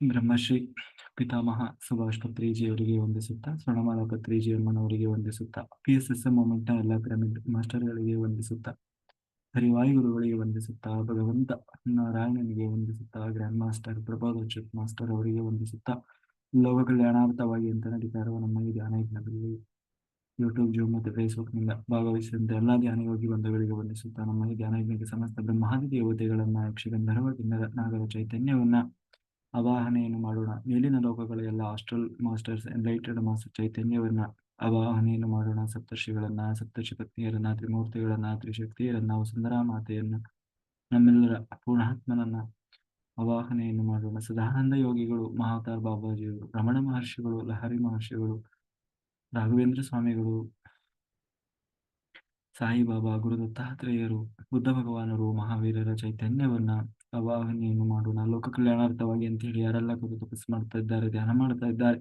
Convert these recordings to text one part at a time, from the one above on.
ಬ್ರಹ್ಮಶ್ರೀ ಪಿತಾಮಹ ಸುಭಾಷ್ ಪತ್ರಿಜಿಯವರಿಗೆ ವಂದಿಸುತ್ತಾ ಸ್ವರ್ಣಮಾಲ ಪತ್ರಿಜಿ ಅಮ್ಮನವರಿಗೆ ವಂದಿಸುತ್ತಾ ಪಿ ಎಸ್ ಎಸ್ ಎಂ ಮೂಮೆಂಟ್ನ ಎಲ್ಲ ಪಿರಮಿಡ್ ಮಾಸ್ಟರ್ಗಳಿಗೆ ವಂದಿಸುತ್ತಾ, ಹರಿವಾಯುಗುರುಗಳಿಗೆ ವಂದಿಸುತ್ತಾ, ಭಗವಂತ ನಾರಾಯಣನಿಗೆ ವಂದಿಸುತ್ತಾ ಗ್ರ್ಯಾಂಡ್ ಮಾಸ್ಟರ್ ಪ್ರಬೋಧ ಮಾಸ್ಟರ್ ಅವರಿಗೆ ವಂದಿಸುತ್ತಾ, ಲೋಕ ಕಲ್ಯಾಣಾರ್ಥವಾಗಿ ಅಂತ ನಡೀತಾರೋ ನಮ್ಮ ಈ ಧ್ಯಾನ ಯಜ್ಞದಲ್ಲಿ ಯೂಟ್ಯೂಬ್ ಜೂಮ್ ಮತ್ತು ಫೇಸ್ಬುಕ್ನಿಂದ ಭಾಗವಹಿಸಿದಂತ ಎಲ್ಲ ಧ್ಯಾನ ಯೋಗಿ ಬಂಧುಗಳಿಗೆ ವಂದಿಸುತ್ತಾ, ನಮ್ಮ ಈ ಧ್ಯಾನ ಯಜ್ಞಕ್ಕೆ ಸಮಸ್ತ ಬ್ರಹ್ಮಾದಿ ದೇವತೆಗಳನ್ನ ಯಕ್ಷಗಂಧರ್ವ ಕಿನ್ನರ, ನಾಗರ ಚೈತನ್ಯವನ್ನ ಅವಾಹನೆಯನ್ನು ಮಾಡೋಣ. ಮೇಲಿನ ಲೋಕಗಳ ಎಲ್ಲ ಹಾಸ್ಟೆಲ್ ಮಾಸ್ಟರ್ಸ್ ಎನ್ಲೈಟೆಡ್ ಮಾಸ್ಟರ್ ಚೈತನ್ಯವನ್ನ ಅವಾಹನೆಯನ್ನು ಮಾಡೋಣ. ಸಪ್ತರ್ಷಿಗಳನ್ನ ಸಪ್ತರ್ಷಿ ಪತ್ನಿಯರನ್ನ ತ್ರಿಮೂರ್ತಿಗಳನ್ನ, ತ್ರಿಶಕ್ತಿಯರನ್ನ ಸುಂದರ ಮಾತೆಯನ್ನ, ನಮ್ಮೆಲ್ಲರ ಪೂರ್ಣಾತ್ಮನನ್ನ ಅವಾಹನೆಯನ್ನು ಮಾಡೋಣ. ಸದಾನಂದ ಯೋಗಿಗಳು, ಮಹಾತಾರ್ ಬಾಬಾಜಿಯವರು, ರಮಣ ಮಹರ್ಷಿಗಳು, ಲಹರಿ ಮಹರ್ಷಿಗಳು, ರಾಘವೇಂದ್ರ ಸ್ವಾಮಿಗಳು, ಸಾಯಿಬಾಬಾ ಗುರು ದತ್ತಾತ್ರೇಯರು ಬುದ್ಧ ಭಗವಾನರು, ಮಹಾವೀರರ ಚೈತನ್ಯವನ್ನ ಅವಾಹನೆಯನ್ನು ಮಾಡೋಣ ಲೋಕ ಕಲ್ಯಾಣಾರ್ಥವಾಗಿ ಅಂತ ಹೇಳಿ ಯಾರೆಲ್ಲ ಕುರಿತು ತಪಸ್ಸು ಮಾಡ್ತಾ ಇದ್ದಾರೆ, ಧ್ಯಾನ ಮಾಡ್ತಾ ಇದ್ದಾರೆ,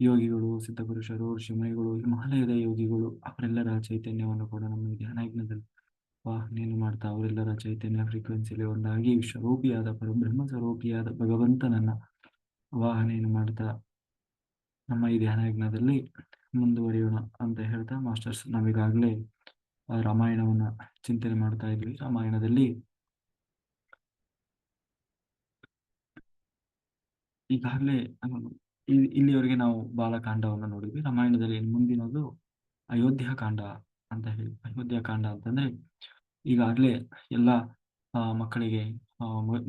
ಯೋಗಿಗಳು, ಸಿದ್ಧಪುರುಷರು, ಋಷಿಮುನಿಗಳು, ಹಿಮಾಲಯದ ಯೋಗಿಗಳು, ಅವರೆಲ್ಲರ ಚೈತನ್ಯವನ್ನು ಕೂಡ ನಮ್ಮ ಧ್ಯಾನ ಯಜ್ಞದಲ್ಲಿ ವಾಹನೆಯನ್ನು ಮಾಡ್ತಾ ಅವರೆಲ್ಲರ ಚೈತನ್ಯ ಫ್ರೀಕ್ವೆನ್ಸಿಲಿ ಒಂದಾಗಿ ವಿಶ್ವರೂಪಿಯಾದ ಪರಬ್ರಹ್ಮ ಸ್ವರೂಪಿಯಾದ ಭಗವಂತನನ್ನ ವಾಹನೆಯನ್ನು ಮಾಡ್ತಾ ನಮ್ಮ ಈ ಧ್ಯಾನ ಯಜ್ಞದಲ್ಲಿ ಮುಂದುವರಿಯೋಣ ಅಂತ ಹೇಳ್ತಾ ಮಾಸ್ಟರ್ಸ್, ನಾವೀಗಾಗಲೇ ರಾಮಾಯಣವನ್ನ ಚಿಂತನೆ ಮಾಡ್ತಾ ಇದ್ವಿ. ರಾಮಾಯಣದಲ್ಲಿ ಈಗಾಗಲೇ ಇಲ್ಲಿಯವರೆಗೆ ನಾವು ಬಾಲಕಾಂಡವನ್ನು ನೋಡಿದ್ವಿ. ರಾಮಾಯಣದಲ್ಲಿ ಮುಂದಿನದು ಅಯೋಧ್ಯ ಕಾಂಡ ಅಂತ ಹೇಳಿ. ಅಯೋಧ್ಯ ಕಾಂಡ ಅಂತಂದ್ರೆ ಈಗಾಗಲೇ ಎಲ್ಲ ಮಕ್ಕಳಿಗೆ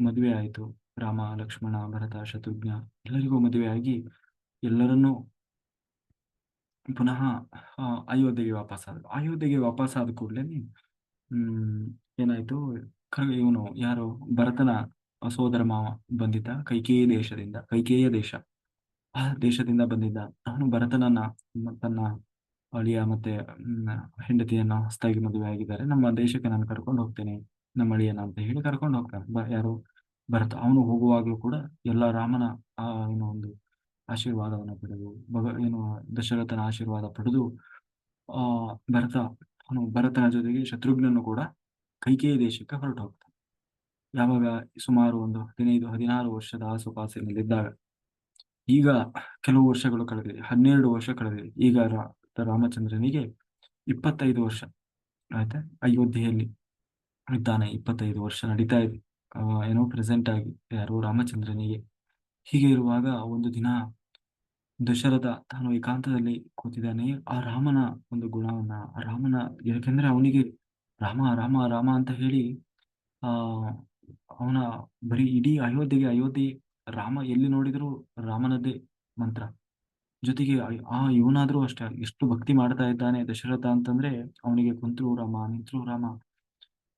ಮದುವೆ ಆಯಿತು. ರಾಮ, ಲಕ್ಷ್ಮಣ, ಭರತ, ಶತ್ರುಘ್ನ ಎಲ್ಲರಿಗೂ ಮದುವೆ ಆಗಿ ಎಲ್ಲರನ್ನೂ ಪುನಃ ಅಯೋಧ್ಯೆಗೆ ವಾಪಸ್ ಆದ್ರು ಅಯೋಧ್ಯೆಗೆ ವಾಪಸ್ ಆದ ಕೂಡಲೇ ಹ್ಮ್, ಏನಾಯ್ತು? ಇವನು ಯಾರು? ಭರತನ ಸೋದರ ಮಾವ ಬಂದಿದ್ದ ಕೈಕೇಯ ದೇಶದಿಂದ, ಕೈಕೇಯ ದೇಶ. ಆ ದೇಶದಿಂದ ಬಂದಿದ್ದ ಅವನು ಭರತನನ್ನ, ತನ್ನ ಅಳಿಯ ಮತ್ತೆ ಹೆಂಡತಿಯನ್ನ ಹೊಸದಾಗಿ ಮದುವೆ ಆಗಿದ್ದಾರೆ. ನಮ್ಮ ದೇಶಕ್ಕೆ ನಾನು ಕರ್ಕೊಂಡು ಹೋಗ್ತೇನೆ, ನಮ್ಮ ಅಳಿಯನ ಅಂತ ಹೇಳಿ ಕರ್ಕೊಂಡು ಹೋಗ್ತಾನೆ. ಯಾರು? ಭರತ. ಅವನು ಹೋಗುವಾಗ್ಲೂ ಕೂಡ ಎಲ್ಲ ರಾಮನ, ಆ, ಏನೋ ಒಂದು ಆಶೀರ್ವಾದವನ್ನು ಪಡೆದು, ಭಗ, ಏನು ದಶರಥನ ಆಶೀರ್ವಾದ ಪಡೆದು, ಆ, ಭರತ, ಅವನು ಭರತನ ಜೊತೆಗೆ ಶತ್ರುಘ್ನನ್ನು ಕೂಡ ಕೈಕೇಯ ದೇಶಕ್ಕೆ ಹೊರಟು ಹೋಗ್ತಾನೆ ಯಾವಾಗ ಸುಮಾರು ಒಂದು ಹದಿನೈದು, ಹದಿನಾರು ವರ್ಷದ ಆಸುಪಾಸಿನಲ್ಲಿದ್ದಾಗ ಈಗ ಕೆಲವು ವರ್ಷಗಳು ಕಳೆದಿದೆ ಹನ್ನೆರಡು ವರ್ಷ ಕಳೆದಿದೆ. ಈಗ ರಾಮಚಂದ್ರನಿಗೆ ಇಪ್ಪತ್ತೈದು ವರ್ಷ. ಆಯ್ತಾ? ಅಯೋಧ್ಯೆಯಲ್ಲಿ ಇದ್ದಾನೆ. ಇಪ್ಪತ್ತೈದು ವರ್ಷ ನಡೀತಾ ಇದೆ. ಏನೋ ಪ್ರೆಸೆಂಟ್ ಆಗಿ ಯಾರು ರಾಮಚಂದ್ರನಿಗೆ. ಹೀಗೆ ಇರುವಾಗ ಒಂದು ದಿನ ದಶರಥ ತಾನು ಏಕಾಂತದಲ್ಲಿ ಕೂತಿದ್ದಾನೆ. ಆ ರಾಮನ ಒಂದು ಗುಣವನ್ನ, ಆ ರಾಮನ, ಯಾಕೆಂದ್ರೆ ಅವನಿಗೆ ರಾಮ ರಾಮ ರಾಮ ಅಂತ ಹೇಳಿ, ಆ ಅವನ ಬರೀ ಇಡೀ ಅಯೋಧ್ಯೆಗೆ, ಅಯೋಧ್ಯೆ ರಾಮ ಎಲ್ಲಿ ನೋಡಿದ್ರು ರಾಮನದ್ದೇ ಮಂತ್ರ. ಜೊತೆಗೆ ಆ- ಇವನಾದ್ರೂ ಅಷ್ಟೇ, ಎಷ್ಟು ಭಕ್ತಿ ಮಾಡ್ತಾ ಇದ್ದಾನೆ ದಶರಥ ಅಂತಂದ್ರೆ, ಅವನಿಗೆ ಕುಂತ್ರು ರಾಮ, ನಿಂತ್ರು ರಾಮ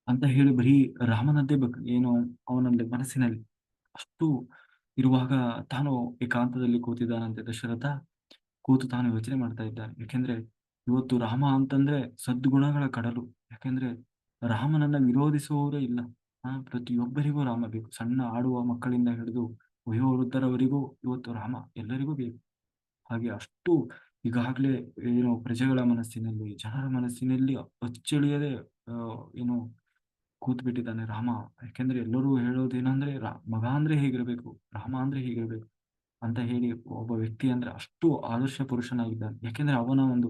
ಅಂತ ಹೇಳಿ ಬರೀ ರಾಮನದ್ದೇ ಬಕ್, ಏನು ಅವನಲ್ಲಿ ಮನಸ್ಸಿನಲ್ಲಿ ಅಷ್ಟು ಇರುವಾಗ ತಾನು ಏಕಾಂತದಲ್ಲಿ ಕೂತಿದ್ದಾನಂತೆ ದಶರಥ. ಕೂತು ತಾನು ಯೋಚನೆ ಮಾಡ್ತಾ ಇದ್ದಾನೆ. ಯಾಕೆಂದ್ರೆ ಇವತ್ತು ರಾಮ ಅಂತಂದ್ರೆ ಸದ್ಗುಣಗಳ ಕಡಲು. ಯಾಕೆಂದ್ರೆ ರಾಮನನ್ನ ವಿರೋಧಿಸುವವರೇ ಇಲ್ಲ. ಪ್ರತಿಯೊಬ್ಬರಿಗೂ ರಾಮ ಬೇಕು. ಸಣ್ಣ ಆಡುವ ಮಕ್ಕಳಿಂದ ಹಿಡಿದು ವಯೋವೃದ್ಧರವರಿಗೂ ಇವತ್ತು ರಾಮ ಎಲ್ಲರಿಗೂ ಬೇಕು. ಹಾಗೆ ಅಷ್ಟು ಈಗಾಗಲೇ ಏನು ಪ್ರಜೆಗಳ ಮನಸ್ಸಿನಲ್ಲಿ, ಜನರ ಮನಸ್ಸಿನಲ್ಲಿ ಅಚ್ಚಳಿಯದೆ ಏನು ಕೂತ್ ಬಿಟ್ಟಿದ್ದಾನೆ ರಾಮ. ಯಾಕೆಂದ್ರೆ ಎಲ್ಲರೂ ಹೇಳೋದೇನಂದ್ರೆ, ರಾ, ಮಗ ಅಂದ್ರೆ ಹೇಗಿರ್ಬೇಕು, ರಾಮ ಅಂದ್ರೆ ಹೇಗಿರ್ಬೇಕು ಅಂತ ಹೇಳಿ ಒಬ್ಬ ವ್ಯಕ್ತಿ ಅಂದ್ರೆ ಅಷ್ಟು ಆದರ್ಶ ಪುರುಷನಾಗಿದ್ದಾನೆ. ಯಾಕೆಂದ್ರೆ ಅವನ ಒಂದು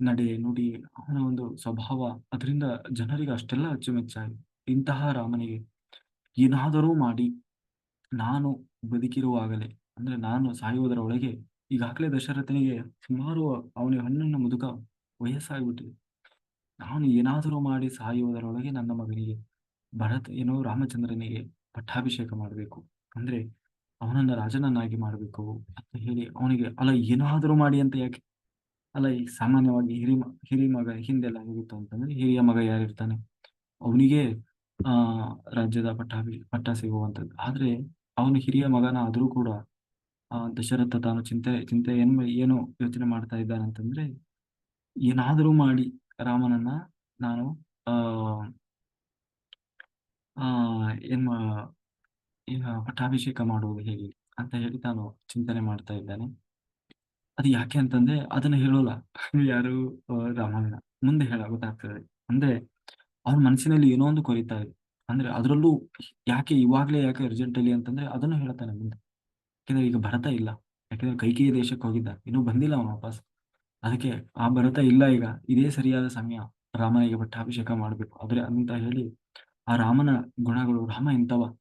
ನಡೆ, ನುಡಿ, ಅವನ ಒಂದು ಸ್ವಭಾವ, ಅದರಿಂದ ಜನರಿಗೆ ಅಷ್ಟೆಲ್ಲ ಅಚ್ಚುಮೆಚ್ಚಾಗಿದೆ ಇಂತಹ ರಾಮನಿಗೆ ಏನಾದರೂ ಮಾಡಿ ನಾನು ಬದುಕಿರುವಾಗಲೇ, ಅಂದ್ರೆ ನಾನು ಸಾಯುವುದರ ಒಳಗೆ ಈಗಾಗಲೇ ದಶರಥನಿಗೆ ಸುಮಾರು ಅವನಿಗೆ ಹಣ್ಣನ್ನು ಮುದುಕ ವಯಸ್ಸಾಗ್ಬಿಟ್ಟಿದೆ. ನಾನು ಏನಾದರೂ ಮಾಡಿ ಸಾಯುವುದರೊಳಗೆ ನನ್ನ ಮಗನಿಗೆ ಭರತ್ ಏನೋ ರಾಮಚಂದ್ರನಿಗೆ ಪಟ್ಟಾಭಿಷೇಕ ಮಾಡಬೇಕು, ಅಂದ್ರೆ ಅವನನ್ನ ರಾಜನನ್ನಾಗಿ ಮಾಡಬೇಕು ಅಂತ ಹೇಳಿ ಅವನಿಗೆ, ಅಲ್ಲ, ಏನಾದರೂ ಮಾಡಿ ಅಂತ ಯಾಕೆ? ಅಲ್ಲ, ಈ ಸಾಮಾನ್ಯವಾಗಿ ಹಿರಿ ಹಿರಿ ಮಗ ಹಿಂದೆಲ್ಲ ಹೇಗಿತ್ತು ಅಂತಂದ್ರೆ, ಹಿರಿಯ ಮಗ ಯಾರಿರ್ತಾನೆ? ಅವನಿಗೆ ಆ, ರಾಜ್ಯದ ಪಟ್ಟಾಭಿ ಪಟ್ಟ ಸಿಗುವಂಥದ್ದು. ಆದ್ರೆ ಅವನು ಹಿರಿಯ ಮಗನ ಆದ್ರೂ ಕೂಡ ದಶರಥ ತಾನು ಚಿಂತೆ ಚಿಂತೆ ಏನ್ ಏನು ಯೋಚನೆ ಮಾಡ್ತಾ ಇದ್ದಾನೆ ಅಂತಂದ್ರೆ, ಏನಾದರೂ ಮಾಡಿ ರಾಮನನ್ನ ನಾನು, ಆ ಆ, ಏನ್ ಪಟ್ಟಾಭಿಷೇಕ ಮಾಡುವುದು ಹೇಗೆ ಅಂತ ಹೇಳಿ ತಾನು ಚಿಂತನೆ ಮಾಡ್ತಾ ಇದ್ದಾನೆ. ಅದು ಯಾಕೆ ಅಂತಂದ್ರೆ ಅದನ್ನ ಹೇಳೋಲ್ಲ. ಯಾರು ರಾಮಾಯಣ ಮುಂದೆ ಹೇಳ, ಗೊತ್ತಾಗ್ತದೆ. ಅಂದ್ರೆ ಅವ್ರ ಮನಸ್ಸಿನಲ್ಲಿ ಏನೋ ಒಂದು ಕೊರಿತಾ ಅಂದ್ರೆ ಅದರಲ್ಲೂ ಯಾಕೆ ಇವಾಗ್ಲೇ ಯಾಕೆ ಅರ್ಜೆಂಟಲ್ಲಿ ಅಂತಂದ್ರೆ ಅದನ್ನು ಹೇಳ್ತಾನೆ ಮುಂದೆ. ಯಾಕಂದ್ರೆ ಈಗ ಭರತ ಇಲ್ಲ. ಯಾಕಂದ್ರೆ ಕೈಕೇಯಿ ದೇಶಕ್ಕೆ ಹೋಗಿದ್ದ. ಇನ್ನೂ ಬಂದಿಲ್ಲ ಅವನು ವಾಪಸ್. ಅದಕ್ಕೆ ಆ ಭರತ ಇಲ್ಲ ಈಗ. ಇದೇ ಸರಿಯಾದ ಸಮಯ. ರಾಮನಿಗೆ ಪಟ್ಟಾಭಿಷೇಕ ಮಾಡಬೇಕು. ಆದ್ರೆ ಅಂತ ಹೇಳಿ ಆ ರಾಮನ ಗುಣಗಳು, ರಾಮ ಇಂಥವ.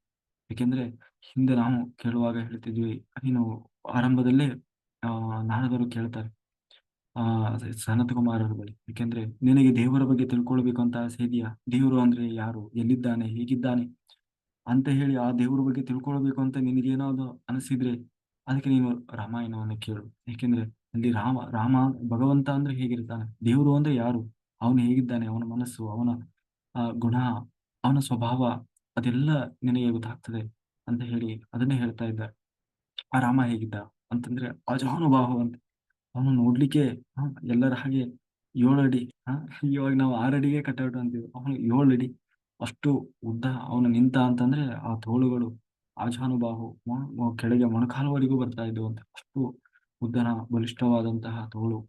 ಯಾಕೆಂದ್ರೆ ಹಿಂದೆ ನಾವು ಕೇಳುವಾಗ ಹೇಳ್ತಿದ್ವಿ, ನೀನು ಆರಂಭದಲ್ಲೇ, ಆ, ನಾರದರು ಕೇಳ್ತಾರೆ. ಆ ಸನತ್ ಕುಮಾರರ ಬಳಿ. ಯಾಕೆಂದ್ರೆ ನಿನಗೆ ದೇವರ ಬಗ್ಗೆ ತಿಳ್ಕೊಳ್ಬೇಕು ಅಂತ ಆಸೆ ಇದೆಯಾ? ದೇವರು ಅಂದ್ರೆ ಯಾರು? ಎಲ್ಲಿದ್ದಾನೆ? ಹೇಗಿದ್ದಾನೆ? ಅಂತ ಹೇಳಿ ಆ ದೇವರ ಬಗ್ಗೆ ತಿಳ್ಕೊಳ್ಬೇಕು ಅಂತ ನಿನಗೇನಾದ್ರು ಅನಿಸಿದ್ರೆ ಅದಕ್ಕೆ ನೀನು ರಾಮಾಯಣವನ್ನು ಕೇಳು. ಯಾಕೆಂದ್ರೆ ಅಲ್ಲಿ ರಾಮ ರಾಮ ಭಗವಂತ ಅಂದ್ರೆ ಹೇಗಿರ್ತಾನೆ? ದೇವರು ಅಂದ್ರೆ ಯಾರು? ಅವನು ಹೇಗಿದ್ದಾನೆ? ಅವನ ಮನಸ್ಸು, ಅವನ ಗುಣ, ಅವನ ಸ್ವಭಾವ ಅದೆಲ್ಲ ನಿನಗೆ ಗೊತ್ತಾಗ್ತದೆ ಅಂತ ಹೇಳಿ ಅದನ್ನೇ ಹೇಳ್ತಾ ಇದ್ದ. ಆ ರಾಮ ಹೇಗಿದ್ದ? ಅಂತಂದ್ರೆ ಅಜಾನುಭಾವ ಅಂತ. ಅವನು ನೋಡ್ಲಿಕ್ಕೆ ಎಲ್ಲರ ಹಾಗೆ ಏಳು ಅಡಿ ಇವಾಗ ನಾವು ಆರಡಿಗೆ ಕಟ್ಔಟ್ ಅಂತೀವಿ. ಅವನು ಏಳು ಅಡಿ. ಅಷ್ಟು ಉದ್ದ ಅವನು ನಿಂತ ಅಂತಂದ್ರೆ ಆ ತೋಳುಗಳು ಆಜಾನುಬಾಹು ಕೆಳಗೆ ಮೊಣಕಾಲುವರೆಗೂ ಬರ್ತಾ ಇದ್ದವು ಅಂತ ಅಷ್ಟು ಉದ್ದನ, ಬಲಿಷ್ಠವಾದಂತಹ ತೋಳು.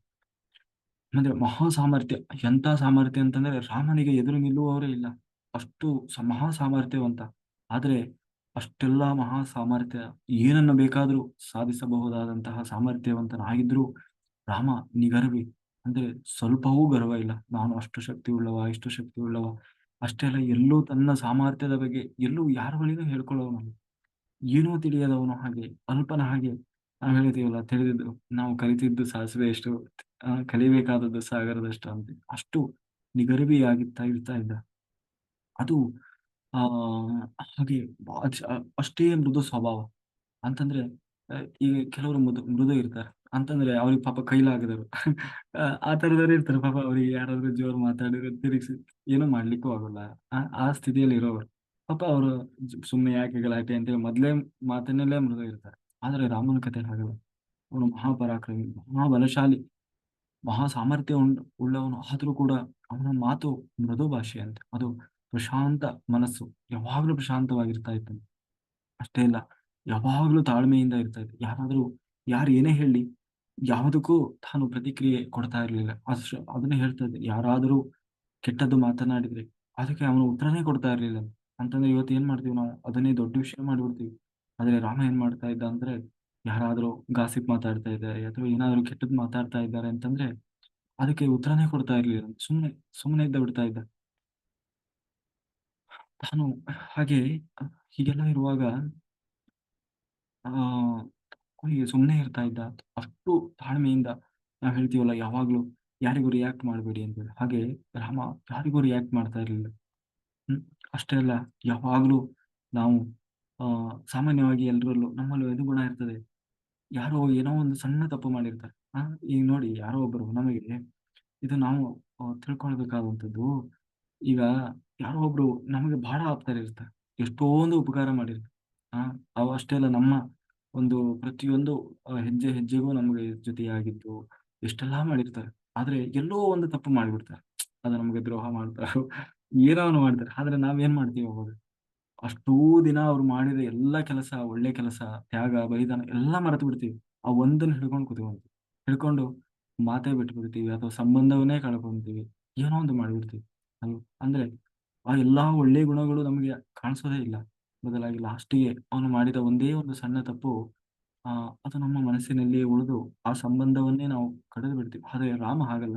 ಅಂದ್ರೆ ಮಹಾ ಸಾಮರ್ಥ್ಯ. ಎಂತ ಸಾಮರ್ಥ್ಯ ಅಂತಂದ್ರೆ ರಾಮನಿಗೆ ಎದುರು ನಿಲ್ಲುವವರೇ ಇಲ್ಲ. ಅಷ್ಟು ಮಹಾ ಸಾಮರ್ಥ್ಯವಂತ. ಆದ್ರೆ ಅಷ್ಟೆಲ್ಲ ಮಹಾ ಸಾಮರ್ಥ್ಯ ಏನನ್ನು ಬೇಕಾದ್ರೂ ಸಾಧಿಸಬಹುದಾದಂತಹ ಸಾಮರ್ಥ್ಯವಂತನಾಗಿದ್ರು ರಾಮ ನಿಗರ್ವಿ ಅಂದ್ರೆ ಸ್ವಲ್ಪವೂ ಗರ್ವ ಇಲ್ಲ. ನಾನು ಅಷ್ಟು ಶಕ್ತಿ ಉಳ್ಳವ, ಇಷ್ಟು ಶಕ್ತಿ ಉಳ್ಳವ. ಅಷ್ಟೇ ಅಷ್ಟೆಲ್ಲ ಎಲ್ಲೂ ತನ್ನ ಸಾಮರ್ಥ್ಯದ ಬಗ್ಗೆ ಎಲ್ಲೂ ಯಾರ ಬಳಿಗೂ ಹೇಳ್ಕೊಳ್ಳೋವನಲ್ಲ ಏನೂ ತಿಳಿಯದವನು ಹಾಗೆ, ಅಲ್ಪನ ಹಾಗೆ. ನಾವು ಹೇಳ್ತೀವಲ್ಲ ತಿಳಿದಿದ್ದು, ನಾವು ಕಲಿತಿದ್ದು ಸಾಸಿವೆ ಎಷ್ಟು ಕಲಿಬೇಕಾದದ್ದು ಸಾಗರದಷ್ಟು ಅಂತ. ಅಷ್ಟು ನಿಗರ್ವಿಯಾಗಿತ್ತಾ ಇರ್ತಾ ಇದ್ದ ಅದು, ಆ, ಹಾಗೆ ಅಷ್ಟೇ ಮೃದು ಸ್ವಭಾವ. ಅಂತಂದ್ರೆ ಈಗ ಕೆಲವರು ಮೃದು ಮೃದು ಇರ್ತಾರೆ. ಅಂತಂದ್ರೆ ಅವ್ರಿಗೆ ಪಾಪ ಕೈಲಾಗದರು ಆ ತರದವ್ರು ಇರ್ತಾರೆ. ಪಾಪ ಅವ್ರಿಗೆ ಯಾರಾದ್ರೂ ಜೋರ್ ಮಾತಾಡಿದ್ರೆ ತಿರುಗಿಸಿ, ಏನೂ ಮಾಡ್ಲಿಕ್ಕೂ ಆಗೋಲ್ಲ. ಆ ಸ್ಥಿತಿಯಲ್ಲಿ ಇರೋರು ಪಾಪ ಅವರು ಸುಮ್ಮನೆ ಯಾಕೆ ಗಲಾಟೆ ಅಂತೇಳಿ ಮೊದ್ಲೇ ಮಾತಿನಲ್ಲೇ ಮೃದು ಇರ್ತಾರೆ ಆದ್ರೆ ರಾಮನ ಕಥೆ ಹಾಗಲ್ಲ. ಅವನು ಮಹಾಪರಾಕ್ರಮಿ, ಮಹಾಬಲಶಾಲಿ ಮಹಾ ಸಾಮರ್ಥ್ಯ ಉಳ್ಳವನು. ಆದ್ರೂ ಕೂಡ ಅವನ ಮಾತು ಮೃದು ಭಾಷೆ ಅಂತ. ಅದು ಪ್ರಶಾಂತ ಮನಸ್ಸು. ಯಾವಾಗ್ಲೂ ಪ್ರಶಾಂತವಾಗಿರ್ತಾ ಇತ್ತಂತೆ ಅಷ್ಟೇ ಇಲ್ಲ. ಯಾವಾಗ್ಲೂ ತಾಳ್ಮೆಯಿಂದ ಇರ್ತಾ ಇತ್ತು. ಯಾರಾದ್ರೂ, ಯಾರು ಏನೇ ಹೇಳಿ ಯಾವುದಕ್ಕೂ ತಾನು ಪ್ರತಿಕ್ರಿಯೆ ಕೊಡ್ತಾ ಇರ್ಲಿಲ್ಲ. ಅಷ್ಟು ಅದನ್ನ ಹೇಳ್ತಾ ಇದ್ದೆ. ಯಾರಾದರೂ ಕೆಟ್ಟದ್ದು ಮಾತನಾಡಿದ್ರೆ ಅದಕ್ಕೆ ಅವನು ಉತ್ತರನೇ ಕೊಡ್ತಾ ಇರ್ಲಿಲ್ಲ. ಅಂತಂದ್ರೆ ಇವತ್ತು ಏನ್ ಮಾಡ್ತೀವಿ ನಾವು? ಅದನ್ನೇ ದೊಡ್ಡ ವಿಷಯ ಮಾಡಿಬಿಡ್ತೀವಿ. ಆದ್ರೆ ರಾಮ ಏನ್ ಮಾಡ್ತಾ ಇದ್ದ ಅಂದ್ರೆ ಯಾರಾದ್ರೂ ಗಾಸಿಪ್ ಮಾತಾಡ್ತಾ ಇದ್ದಾರೆ ಅಥವಾ ಏನಾದ್ರು ಕೆಟ್ಟದ್ದು ಮಾತಾಡ್ತಾ ಇದ್ದಾರೆ ಅಂತಂದ್ರೆ ಅದಕ್ಕೆ ಉತ್ತರನೇ ಕೊಡ್ತಾ ಇರ್ಲಿಲ್ಲ. ಸುಮ್ಮನೆ ಸುಮ್ಮನೆ ಇದ್ದ ಬಿಡ್ತಾ ಇದ್ದ. ತಾನು ಹಾಗೆ ಹೀಗೆಲ್ಲ ಇರುವಾಗ, ಆ ಸುಮ್ಮನೆ ಇರ್ತಾ ಇದ್ದ, ಅಷ್ಟು ತಾಳ್ಮೆಯಿಂದ ನಾವು ಹೇಳ್ತೀವಲ್ಲ, ಯಾವಾಗ್ಲೂ ಯಾರಿಗೂ ರಿಯಾಕ್ಟ್ ಮಾಡಬೇಡಿ ಅಂತೇಳಿ ಹಾಗೆ ರಾಮ ಯಾರಿಗೂ ರಿಯಾಕ್ಟ್ ಮಾಡ್ತಾ ಇರ್ಲಿಲ್ಲ. ಅಷ್ಟೇ ಅಲ್ಲ, ಯಾವಾಗ್ಲೂ ನಾವು, ಆ, ಸಾಮಾನ್ಯವಾಗಿ ಎಲ್ಲರಲ್ಲೂ ನಮ್ಮಲ್ಲೂ ಎದು ಗುಣ ಇರ್ತದೆ. ಯಾರೋ ಏನೋ ಒಂದು ಸಣ್ಣ ತಪ್ಪು ಮಾಡಿರ್ತಾರೆ. ಆ, ಈಗ ನೋಡಿ, ಯಾರೋ ಒಬ್ಬರು ನಮಗೆ ಇದು ನಾವು ತಿಳ್ಕೊಳ್ಬೇಕಾದಂಥದ್ದು, ಈಗ ಯಾರೋ ಒಬ್ರು ನಮಗೆ ಬಹಳ ಆಪ್ತರಿರ್ತಾರೆ. ಎಷ್ಟೊಂದು ಉಪಕಾರ ಮಾಡಿರ್ತಾರೆ. ಆ, ಅವು ಅಷ್ಟೇ ಅಲ್ಲ, ನಮ್ಮ ಒಂದು ಪ್ರತಿಯೊಂದು ಹೆಜ್ಜೆ ಹೆಜ್ಜೆಗೂ ನಮಗೆ ಜೊತೆಯಾಗಿದ್ದು ಎಷ್ಟೆಲ್ಲಾ ಮಾಡಿರ್ತಾರೆ. ಆದ್ರೆ ಎಲ್ಲೋ ಒಂದು ತಪ್ಪು ಮಾಡಿಬಿಡ್ತಾರೆ. ಅದು ನಮಗೆ ದ್ರೋಹ ಮಾಡ್ತಾರೆ. ಏನೋ ಮಾಡ್ತಾರೆ. ಆದ್ರೆ ನಾವೇನ್ ಮಾಡ್ತೀವಿ ಅವಾಗ? ಅಷ್ಟೂ ದಿನ ಅವ್ರು ಮಾಡಿದ ಎಲ್ಲ ಕೆಲಸ, ಒಳ್ಳೆ ಕೆಲಸ, ತ್ಯಾಗ, ಬಲಿದಾನ ಎಲ್ಲ ಮರೆತು ಬಿಡ್ತೀವಿ. ಆ ಒಂದನ್ನು ಹಿಡ್ಕೊಂಡು ಕೂತ್ಕೊಂತೀವಿ. ಹಿಡ್ಕೊಂಡು ಮಾತೇ ಬಿಟ್ಬಿಡ್ತೀವಿ ಅಥವಾ ಸಂಬಂಧವನ್ನೇ ಕಳ್ಕೊಂತೀವಿ. ಏನೋ ಒಂದು ಮಾಡಿಬಿಡ್ತೀವಿ. ಅಂದ್ರೆ ಆ ಎಲ್ಲಾ ಒಳ್ಳೆ ಗುಣಗಳು ನಮಗೆ ಕಾಣಿಸೋದೇ ಇಲ್ಲ. ಬದಲಾಗಿ ಲಾಸ್ಟಿಗೆ ಅವನು ಮಾಡಿದ ಒಂದೇ ಒಂದು ಸಣ್ಣ ತಪ್ಪು, ಆ, ಅದು ನಮ್ಮ ಮನಸ್ಸಿನಲ್ಲಿ ಉಳಿದು ಆ ಸಂಬಂಧವನ್ನೇ ನಾವು ಕಡಿದು ಬಿಡ್ತೀವಿ. ಆದರೆ ರಾಮ ಹಾಗಲ್ಲ.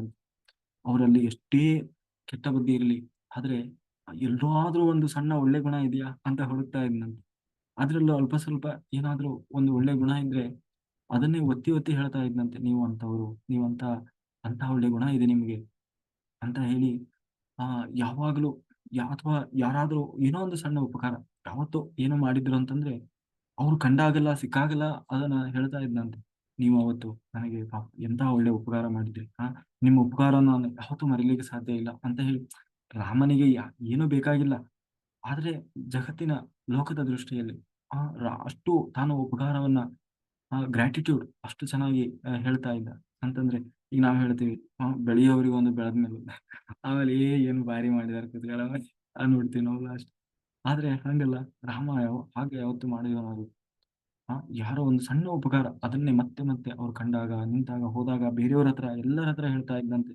ಅವರಲ್ಲಿ ಎಷ್ಟೇ ಕೆಟ್ಟ ಬುದ್ಧಿ ಇರಲಿ, ಆದ್ರೆ ಎಲ್ಲಾದ್ರೂ ಒಂದು ಸಣ್ಣ ಒಳ್ಳೆ ಗುಣ ಇದೆಯಾ ಅಂತ ಹುಡುಕ್ತಾ ಇದ್ನಂತೆ ಅದ್ರಲ್ಲೂ ಅಲ್ಪ ಸ್ವಲ್ಪ ಏನಾದ್ರೂ ಒಂದು ಒಳ್ಳೆ ಗುಣ ಇದ್ರೆ ಅದನ್ನೇ ಒತ್ತಿ ಒತ್ತಿ ಹೇಳ್ತಾ ಇದ್ನಂತೆ ನೀವು ಅಂತವ್ರು ನೀವಂತ ಅಂತ ಒಳ್ಳೆ ಗುಣ ಇದೆ ನಿಮಗೆ ಅಂತ ಹೇಳಿ, ಆ, ಯಾವಾಗ್ಲೂ, ಅಥವಾ ಯಾರಾದ್ರೂ ಏನೋ ಒಂದು ಸಣ್ಣ ಉಪಕಾರ ಯಾವತ್ತೋ ಏನು ಮಾಡಿದ್ರು ಅಂತಂದ್ರೆ, ಅವ್ರು ಕಂಡಾಗಲ್ಲ, ಸಿಕ್ಕಾಗಲ್ಲ ಅದನ್ನ ಹೇಳ್ತಾ ಇದ್ನಂತೆ. ನೀವು ಅವತ್ತು ನನಗೆ ಎಂತ ಒಳ್ಳೆ ಉಪಕಾರ ಮಾಡಿದ್ರಿ, ಆ? ನಿಮ್ಮ ಉಪಕಾರ ನಾನು ಯಾವತ್ತೂ ಮರೀಲಿಕ್ಕೆ ಸಾಧ್ಯ ಇಲ್ಲ ಅಂತ ಹೇಳಿ ರಾಮನಿಗೆ ಏನು ಬೇಕಾಗಿಲ್ಲ. ಆದ್ರೆ ಜಗತ್ತಿನ ಲೋಕದ ದೃಷ್ಟಿಯಲ್ಲಿ, ಆ ಅಷ್ಟು ತಾನು ಉಪಕಾರವನ್ನ, ಆ ಗ್ರಾಟಿಟ್ಯೂಡ್ ಅಷ್ಟು ಚೆನ್ನಾಗಿ ಹೇಳ್ತಾ ಇದ್ದ. ಅಂತಂದ್ರೆ, ಈಗ ನಾವ್ ಹೇಳ್ತೀವಿ ಬೆಳೆಯೋರಿಗೆ ಒಂದು ಬೆಳೆದ್ಮೇಲೆ ಆಮೇಲೆ ಏನು ಬಾರಿ ಮಾಡಿದಾರೆ ಕುತ್ಕೊಳ್ಳ ನೋಡ್ತೀವಿ ನಾವು ಲಾಸ್ಟ್ ಆದ್ರೆ ಹಂಗಲ್ಲ. ರಾಮ ಯಾವ, ಹಾಗೆ ಯಾವತ್ತು ಮಾಡಿದವನಾದ್ರು ಆ, ಯಾರೋ ಒಂದು ಸಣ್ಣ ಉಪಕಾರ, ಅದನ್ನೇ ಮತ್ತೆ ಮತ್ತೆ ಅವ್ರು ಕಂಡಾಗ, ನಿಂತಾಗ, ಹೋದಾಗ, ಬೇರೆಯವ್ರ ಹತ್ರ, ಎಲ್ಲರ ಹತ್ರ ಹೇಳ್ತಾ ಇದ್ದಂತೆ.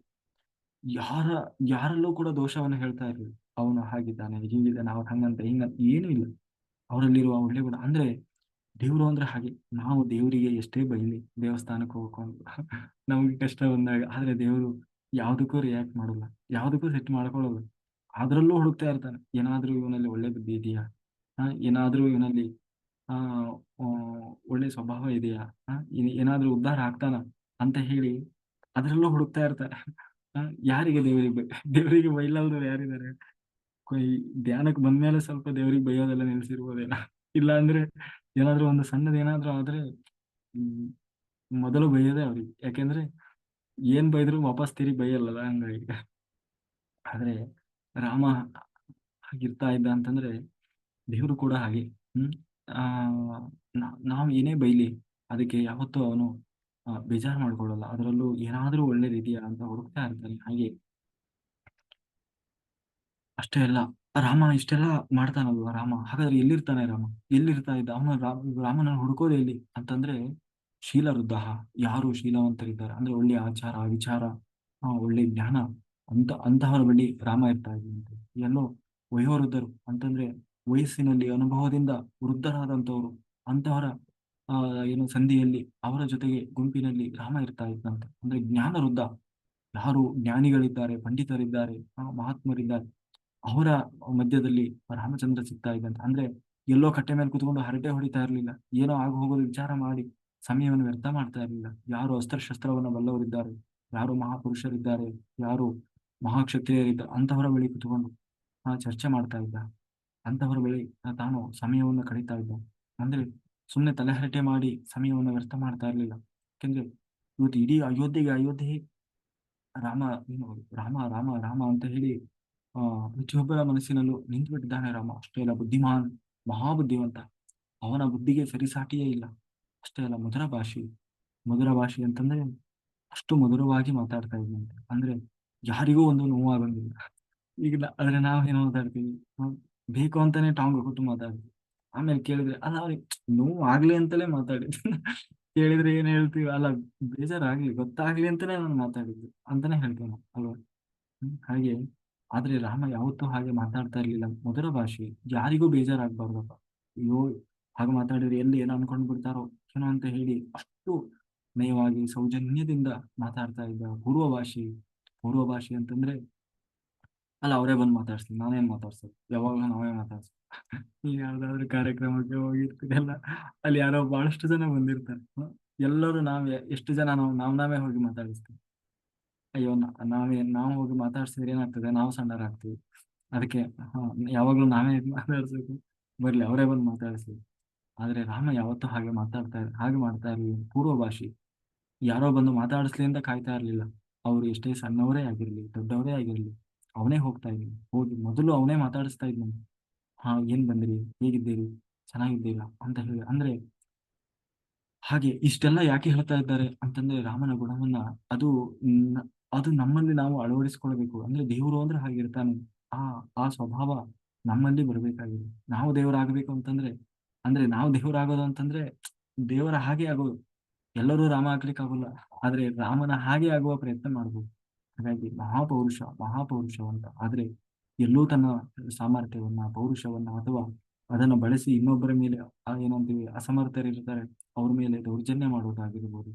ಯಾರ, ಯಾರಲ್ಲೂ ಕೂಡ ದೋಷವನ್ನ ಹೇಳ್ತಾ ಇರ್ಲಿಲ್ಲ. ಅವನು ಹಾಗಿದ್ದಾನೆ, ಹೀಗಿದ್ದಾನೆ, ಅವ್ರು ಹಂಗಂತ, ಹಿಂಗಂತ, ಏನೂ ಇಲ್ಲ. ಅವರಲ್ಲಿರುವ ಒಳ್ಳೆ ಗುಣ ಅಂದ್ರೆ ದೇವ್ರು ಅಂದ್ರೆ ಹಾಗೆ. ನಾವು ದೇವರಿಗೆ ಎಷ್ಟೇ ಬೈಲಿ ದೇವಸ್ಥಾನಕ್ಕೆ ಹೋಗ್ಕೊಂಡು ನಮ್ಗೆ ಕಷ್ಟ ಬಂದಾಗ, ಆದ್ರೆ ದೇವರು ಯಾವುದಕ್ಕೂ ರಿಯಾಕ್ಟ್ ಮಾಡಲ್ಲ. ಯಾವುದಕ್ಕೂ ಸೆಟ್ ಮಾಡ್ಕೊಳ್ಳಲ್ಲ. ಅದ್ರಲ್ಲೂ ಹುಡುಕ್ತಾ ಇರ್ತಾನೆ ಏನಾದ್ರೂ ಇವನಲ್ಲಿ ಒಳ್ಳೆ ಬುದ್ಧಿ ಇದೆಯಾ? ಹಾ, ಏನಾದ್ರೂ ಇವನಲ್ಲಿ, ಆ ಒಳ್ಳೆ ಸ್ವಭಾವ ಇದೆಯಾ? ಹಾ ಏನ್- ಏನಾದ್ರೂ ಉದ್ಧಾರ ಆಗ್ತಾನ? ಅಂತ ಹೇಳಿ ಅದರಲ್ಲೂ ಹುಡುಕ್ತಾ ಇರ್ತಾರೆ. ಯಾರಿಗೆ ದೇವರಿಗೆ ದೇವರಿಗೆ ಬೈಲಾರ್ದವ್ರು ಯಾರಿದ್ದಾರೆ? ಧ್ಯಾನಕ್ಕೆ ಬಂದ್ಮೇಲೆ ಸ್ವಲ್ಪ ದೇವರಿಗೆ ಬೈಯೋದೆಲ್ಲ ನಿಲ್ಸಿರ್ಬೋದೇನ ಇಲ್ಲ ಅಂದ್ರೆ ಏನಾದ್ರೂ ಒಂದು ಸಣ್ಣದ ಏನಾದ್ರೂ ಆದ್ರೆ ಮೊದಲು ಬೈಯೋದೆ ಅವ್ರಿಗೆ. ಯಾಕೆಂದ್ರೆ ಏನ್ ಬೈದ್ರು ವಾಪಸ್ ತಿರುಗಿ ಬೈಯಲ್ಲಲ್ಲ ಹಂಗಾಗಿ. ಆದ್ರೆ ರಾಮ ಆಗಿರ್ತಾ ಇದ್ದ ಅಂತಂದ್ರೆ ದೇವರು ಕೂಡ ಹಾಗೆ. ಹ್ಮ್? ನಾವು ಏನೇ ಬೈಲಿ ಅದಕ್ಕೆ ಯಾವತ್ತೂ ಅವನು ಬೇಜಾರು ಮಾಡ್ಕೊಳ್ಳಲ್ಲ. ಅದರಲ್ಲೂ ಏನಾದ್ರೂ ರೀತಿಯ ಅಂತ ಹುಡುಕ್ತಾ ಇರ್ತಾನೆ. ಹಾಗೆ. ಅಷ್ಟೇ ಅಲ್ಲ, ರಾಮ ಇಷ್ಟೆಲ್ಲ ಮಾಡ್ತಾನಲ್ವ ರಾಮ? ಹಾಗಾದ್ರೆ ಎಲ್ಲಿರ್ತಾನೆ ರಾಮ? ಎಲ್ಲಿರ್ತಾ ಇದ್ದ? ಅವನ ರಾಮನ ಹುಡುಕೋದೆ ಎಲ್ಲಿ? ಅಂತಂದ್ರೆ ಶೀಲವೃದ್ಧ ಯಾರು ಶೀಲವಂತರಿದ್ದಾರೆ? ಅಂದ್ರೆ ಒಳ್ಳೆ ಆಚಾರ, ವಿಚಾರ ಒಳ್ಳೆ ಜ್ಞಾನ. ಅಂತ ಅಂತಹವರ ಬಳಿ ರಾಮ ಇರ್ತಾ ಇದ್ದಂತೆ ಎಲ್ಲೋ ವಯೋವೃದ್ಧರು ಅಂತಂದ್ರೆ ವಯಸ್ಸಿನಲ್ಲಿ ಅನುಭವದಿಂದ ವೃದ್ಧರಾದಂಥವರು ಅಂತಹವರ, ಆ, ಏನು ಸಂಧಿಯಲ್ಲಿ ಅವರ ಜೊತೆಗೆ ಗುಂಪಿನಲ್ಲಿ ರಾಮ ಇರ್ತಾ ಇದ್ದಂತೆ ಅಂದ್ರೆ ಜ್ಞಾನ ವೃದ್ಧ ಯಾರು ಜ್ಞಾನಿಗಳಿದ್ದಾರೆ, ಪಂಡಿತರಿದ್ದಾರೆ ಮಹಾತ್ಮರಿದ್ದಾರೆ, ಅವರ ಮಧ್ಯದಲ್ಲಿ ರಾಮಚಂದ್ರ ಸಿಗ್ತಾ ಇದ್ದಂತೆ ಅಂದ್ರೆ ಎಲ್ಲೋ ಕಟ್ಟೆ ಮೇಲೆ ಕುತ್ಕೊಂಡು ಹರಟೆ ಹೊಡಿತಾ ಇರ್ಲಿಲ್ಲ. ಏನೋ ಆಗ ಹೋಗೋದು ವಿಚಾರ ಮಾಡಿ ಸಮಯವನ್ನು ವ್ಯರ್ಥ ಮಾಡ್ತಾ ಇರಲಿಲ್ಲ. ಯಾರು ಅಸ್ತ್ರಶಸ್ತ್ರವನ್ನು ಬಲ್ಲವರಿದ್ದಾರೆ, ಯಾರು ಮಹಾಪುರುಷರಿದ್ದಾರೆ, ಯಾರು ಮಹಾಕ್ಷತ್ರಿಯರಿದ್ದಾರೆ ಅಂತವರ ಬಳಿ ಕುತ್ಕೊಂಡು ಚರ್ಚೆ ಮಾಡ್ತಾ ಇದ್ದ. ಅಂತವರ ಬಳಿ ತಾನು ಸಮಯವನ್ನು ಕಳೀತಾ ಇದ್ದ. ಅಂದ್ರೆ ಸುಮ್ಮನೆ ತಲೆಹರಟೆ ಮಾಡಿ ಸಮಯವನ್ನು ವ್ಯರ್ಥ ಮಾಡ್ತಾ ಇರ್ಲಿಲ್ಲ. ಯಾಕೆಂದ್ರೆ ಇವತ್ತು ಇಡೀ ಅಯೋಧ್ಯೆಗೆ, ಅಯೋಧ್ಯೆ ರಾಮ, ಏನು ರಾಮ ರಾಮ ರಾಮ ಅಂತ ಹೇಳಿ, ಆ, ಪ್ರತಿಯೊಬ್ಬರ ಮನಸ್ಸಿನಲ್ಲೂ ನಿಂತು ಬಿಟ್ಟಿದ್ದಾನೆ ರಾಮ. ಅಷ್ಟೇ ಅಲ್ಲ, ಬುದ್ಧಿಮಾನ್, ಮಹಾಬುದ್ಧಿವಂತ. ಅವನ ಬುದ್ಧಿಗೆ ಸರಿಸಾಟಿಯೇ ಇಲ್ಲ. ಅಷ್ಟೇ ಅಲ್ಲ ಮಧುರ ಭಾಷೆ ಮಧುರ ಭಾಷೆ ಅಂತಂದ್ರೆ ಅಷ್ಟು ಮಧುರವಾಗಿ ಮಾತಾಡ್ತಾ ಇದ್ದಂತೆ ಅಂದ್ರೆ ಯಾರಿಗೂ ಒಂದು ನೋವಾಗೋದಿಲ್ಲ ಈಗ ಆದ್ರೆ ಆದ್ರೆ ನಾವೇನು ಮಾತಾಡ್ತೀವಿ? ಬೇಕು ಅಂತಾನೆ ಟಾಂಗ್ ಕೊಟ್ಟು ಮಾತಾಡ್ತೀವಿ. ಆಮೇಲೆ ಕೇಳಿದ್ರೆ, ಅಲ್ಲ ಅವ್ರಿಗೆ ನೋವು ಆಗ್ಲಿ ಅಂತಲೇ ಮಾತಾಡಿದ್ದು. ಕೇಳಿದ್ರೆ ಏನ್ ಹೇಳ್ತೀವಿ? ಅಲ್ಲ, ಬೇಜಾರಾಗ್ಲಿ, ಗೊತ್ತಾಗ್ಲಿ ಅಂತಾನೆ ನಾನು ಮಾತಾಡಿದ್ದು ಅಂತಾನೆ ಹೇಳ್ತೇನೆ ಅಲ್ವಾ? ಹಾಗೆ. ಆದ್ರೆ ರಾಮ ಯಾವತ್ತೂ ಹಾಗೆ ಮಾತಾಡ್ತಾ ಇರ್ಲಿಲ್ಲ. ಮೊದಲ ಭಾಷೆ, ಯಾರಿಗೂ ಬೇಜಾರಾಗ್ಬಾರ್ದಪ್ಪ. ಅಯ್ಯೋ, ಹಾಗೆ ಮಾತಾಡಿದ್ರೆ ಎಲ್ಲಿ ಏನೋ ಅನ್ಕೊಂಡ್ ಬಿಡ್ತಾರೋ, ಏನೋ ಅಂತ ಹೇಳಿ ಅಷ್ಟು ನಯವಾಗಿ, ಸೌಜನ್ಯದಿಂದ ಮಾತಾಡ್ತಾ ಇದ್ದ ಪೂರ್ವ ಭಾಷೆ. ಪೂರ್ವ ಭಾಷೆ ಅಂತಂದ್ರೆ, ಅಲ್ಲ, ಅವರೇ ಬಂದು ಮಾತಾಡ್ಸ್ತೀನಿ, ನಾನೇನ್ ಮಾತಾಡ್ಸೋದು? ಯಾವಾಗ್ಲೂ ನಾವೇ ಮಾತಾಡ್ಸೋದು. ಈಗ ಯಾವ್ದಾದ್ರು ಕಾರ್ಯಕ್ರಮಕ್ಕೆ ಹೋಗಿರ್ತೀರಲ್ಲ, ಅಲ್ಲಿ ಯಾರೋ ಬಹಳಷ್ಟು ಜನ ಬಂದಿರ್ತಾರೆ. ಎಲ್ಲರೂ ನಾವೇ, ಎಷ್ಟು ಜನ ನಾವು, ನಾವ್ ನಾವೇ ಹೋಗಿ ಮಾತಾಡಿಸ್ತೀವಿ. ಅಯ್ಯೋ ನಾವೇ, ನಾವು ಹೋಗಿ ಮಾತಾಡ್ಸಿದ್ರೆ ಏನಾಗ್ತದೆ? ನಾವು ಸಣ್ಣರಾಗ್ತೀವಿ. ಅದಕ್ಕೆ ಯಾವಾಗ್ಲೂ ನಾವೇ ಮಾತಾಡ್ಸ್ಬೇಕು ಬರ್ಲಿ, ಅವರೇ ಬಂದು ಮಾತಾಡಿಸ್ಲಿ ಆದ್ರೆ ರಾಮ ಯಾವತ್ತೂ ಹಾಗೆ ಮಾತಾಡ್ತಾ, ಹಾಗೆ ಮಾಡ್ತಾ ಇರ್ಲಿಲ್ಲ. ಪೂರ್ವ ಭಾಷೆ. ಯಾರೋ ಬಂದು ಮಾತಾಡಿಸ್ಲಿ ಅಂತ ಕಾಯ್ತಾ ಇರ್ಲಿಲ್ಲ. ಅವ್ರು ಎಷ್ಟೇ ಸಣ್ಣವರೇ ಆಗಿರ್ಲಿ, ದೊಡ್ಡವರೇ ಆಗಿರ್ಲಿ, ಅವನೇ ಹೋಗ್ತಾ ಇದ್ನು ಹೋಗಿ ಮೊದಲು ಅವನೇ ಮಾತಾಡಿಸ್ತಾ ಇದ್ನು ಹಾ, ಏನ್ ಬಂದ್ರಿ? ಹೇಗಿದ್ದೀರಿ? ಚೆನ್ನಾಗಿದ್ದೀರಾ? ಅಂತ ಹೇಳಿ. ಅಂದ್ರೆ, ಹಾಗೆ ಇಷ್ಟೆಲ್ಲ ಯಾಕೆ ಹೇಳ್ತಾ ಇದ್ದಾರೆ ಅಂತಂದ್ರೆ ರಾಮನ ಗುಣವನ್ನ ಅದು ಅದು ನಮ್ಮಲ್ಲಿ ನಾವು ಅಳವಡಿಸ್ಕೊಳ್ಬೇಕು. ಅಂದ್ರೆ ದೇವರು ಅಂದ್ರೆ ಹಾಗಿರ್ತಾನೆ ಆ ಆ ಸ್ವಭಾವ ನಮ್ಮಲ್ಲಿ ಬರಬೇಕಾಗಿದೆ. ನಾವು ದೇವರಾಗಬೇಕು ಅಂತಂದ್ರೆ, ಅಂದ್ರೆ ನಾವು ದೇವರಾಗೋದು ಅಂತಂದ್ರೆ ದೇವರ ಹಾಗೆ ಆಗೋದು. ಎಲ್ಲರೂ ರಾಮ ಆಗ್ಲಿಕ್ಕೆ ಆಗೋಲ್ಲ. ಆದ್ರೆ ರಾಮನ ಹಾಗೆ ಆಗುವ ಪ್ರಯತ್ನ ಮಾಡ್ಬೋದು. ಹಾಗಾಗಿ ಮಹಾಪೌರುಷ ಅಂತ. ಆದ್ರೆ ಎಲ್ಲೂ ತನ್ನ ಸಾಮರ್ಥ್ಯವನ್ನ, ಪೌರುಷವನ್ನ ಅಥವಾ ಅದನ್ನ ಬಳಸಿ ಇನ್ನೊಬ್ಬರ ಮೇಲೆ ಏನಂತೀವಿ ಅಸಮರ್ಥರಿರ್ತಾರೆ, ಅವ್ರ ಮೇಲೆ ದೌರ್ಜನ್ಯ ಮಾಡೋದಾಗಿರ್ಬೋದು.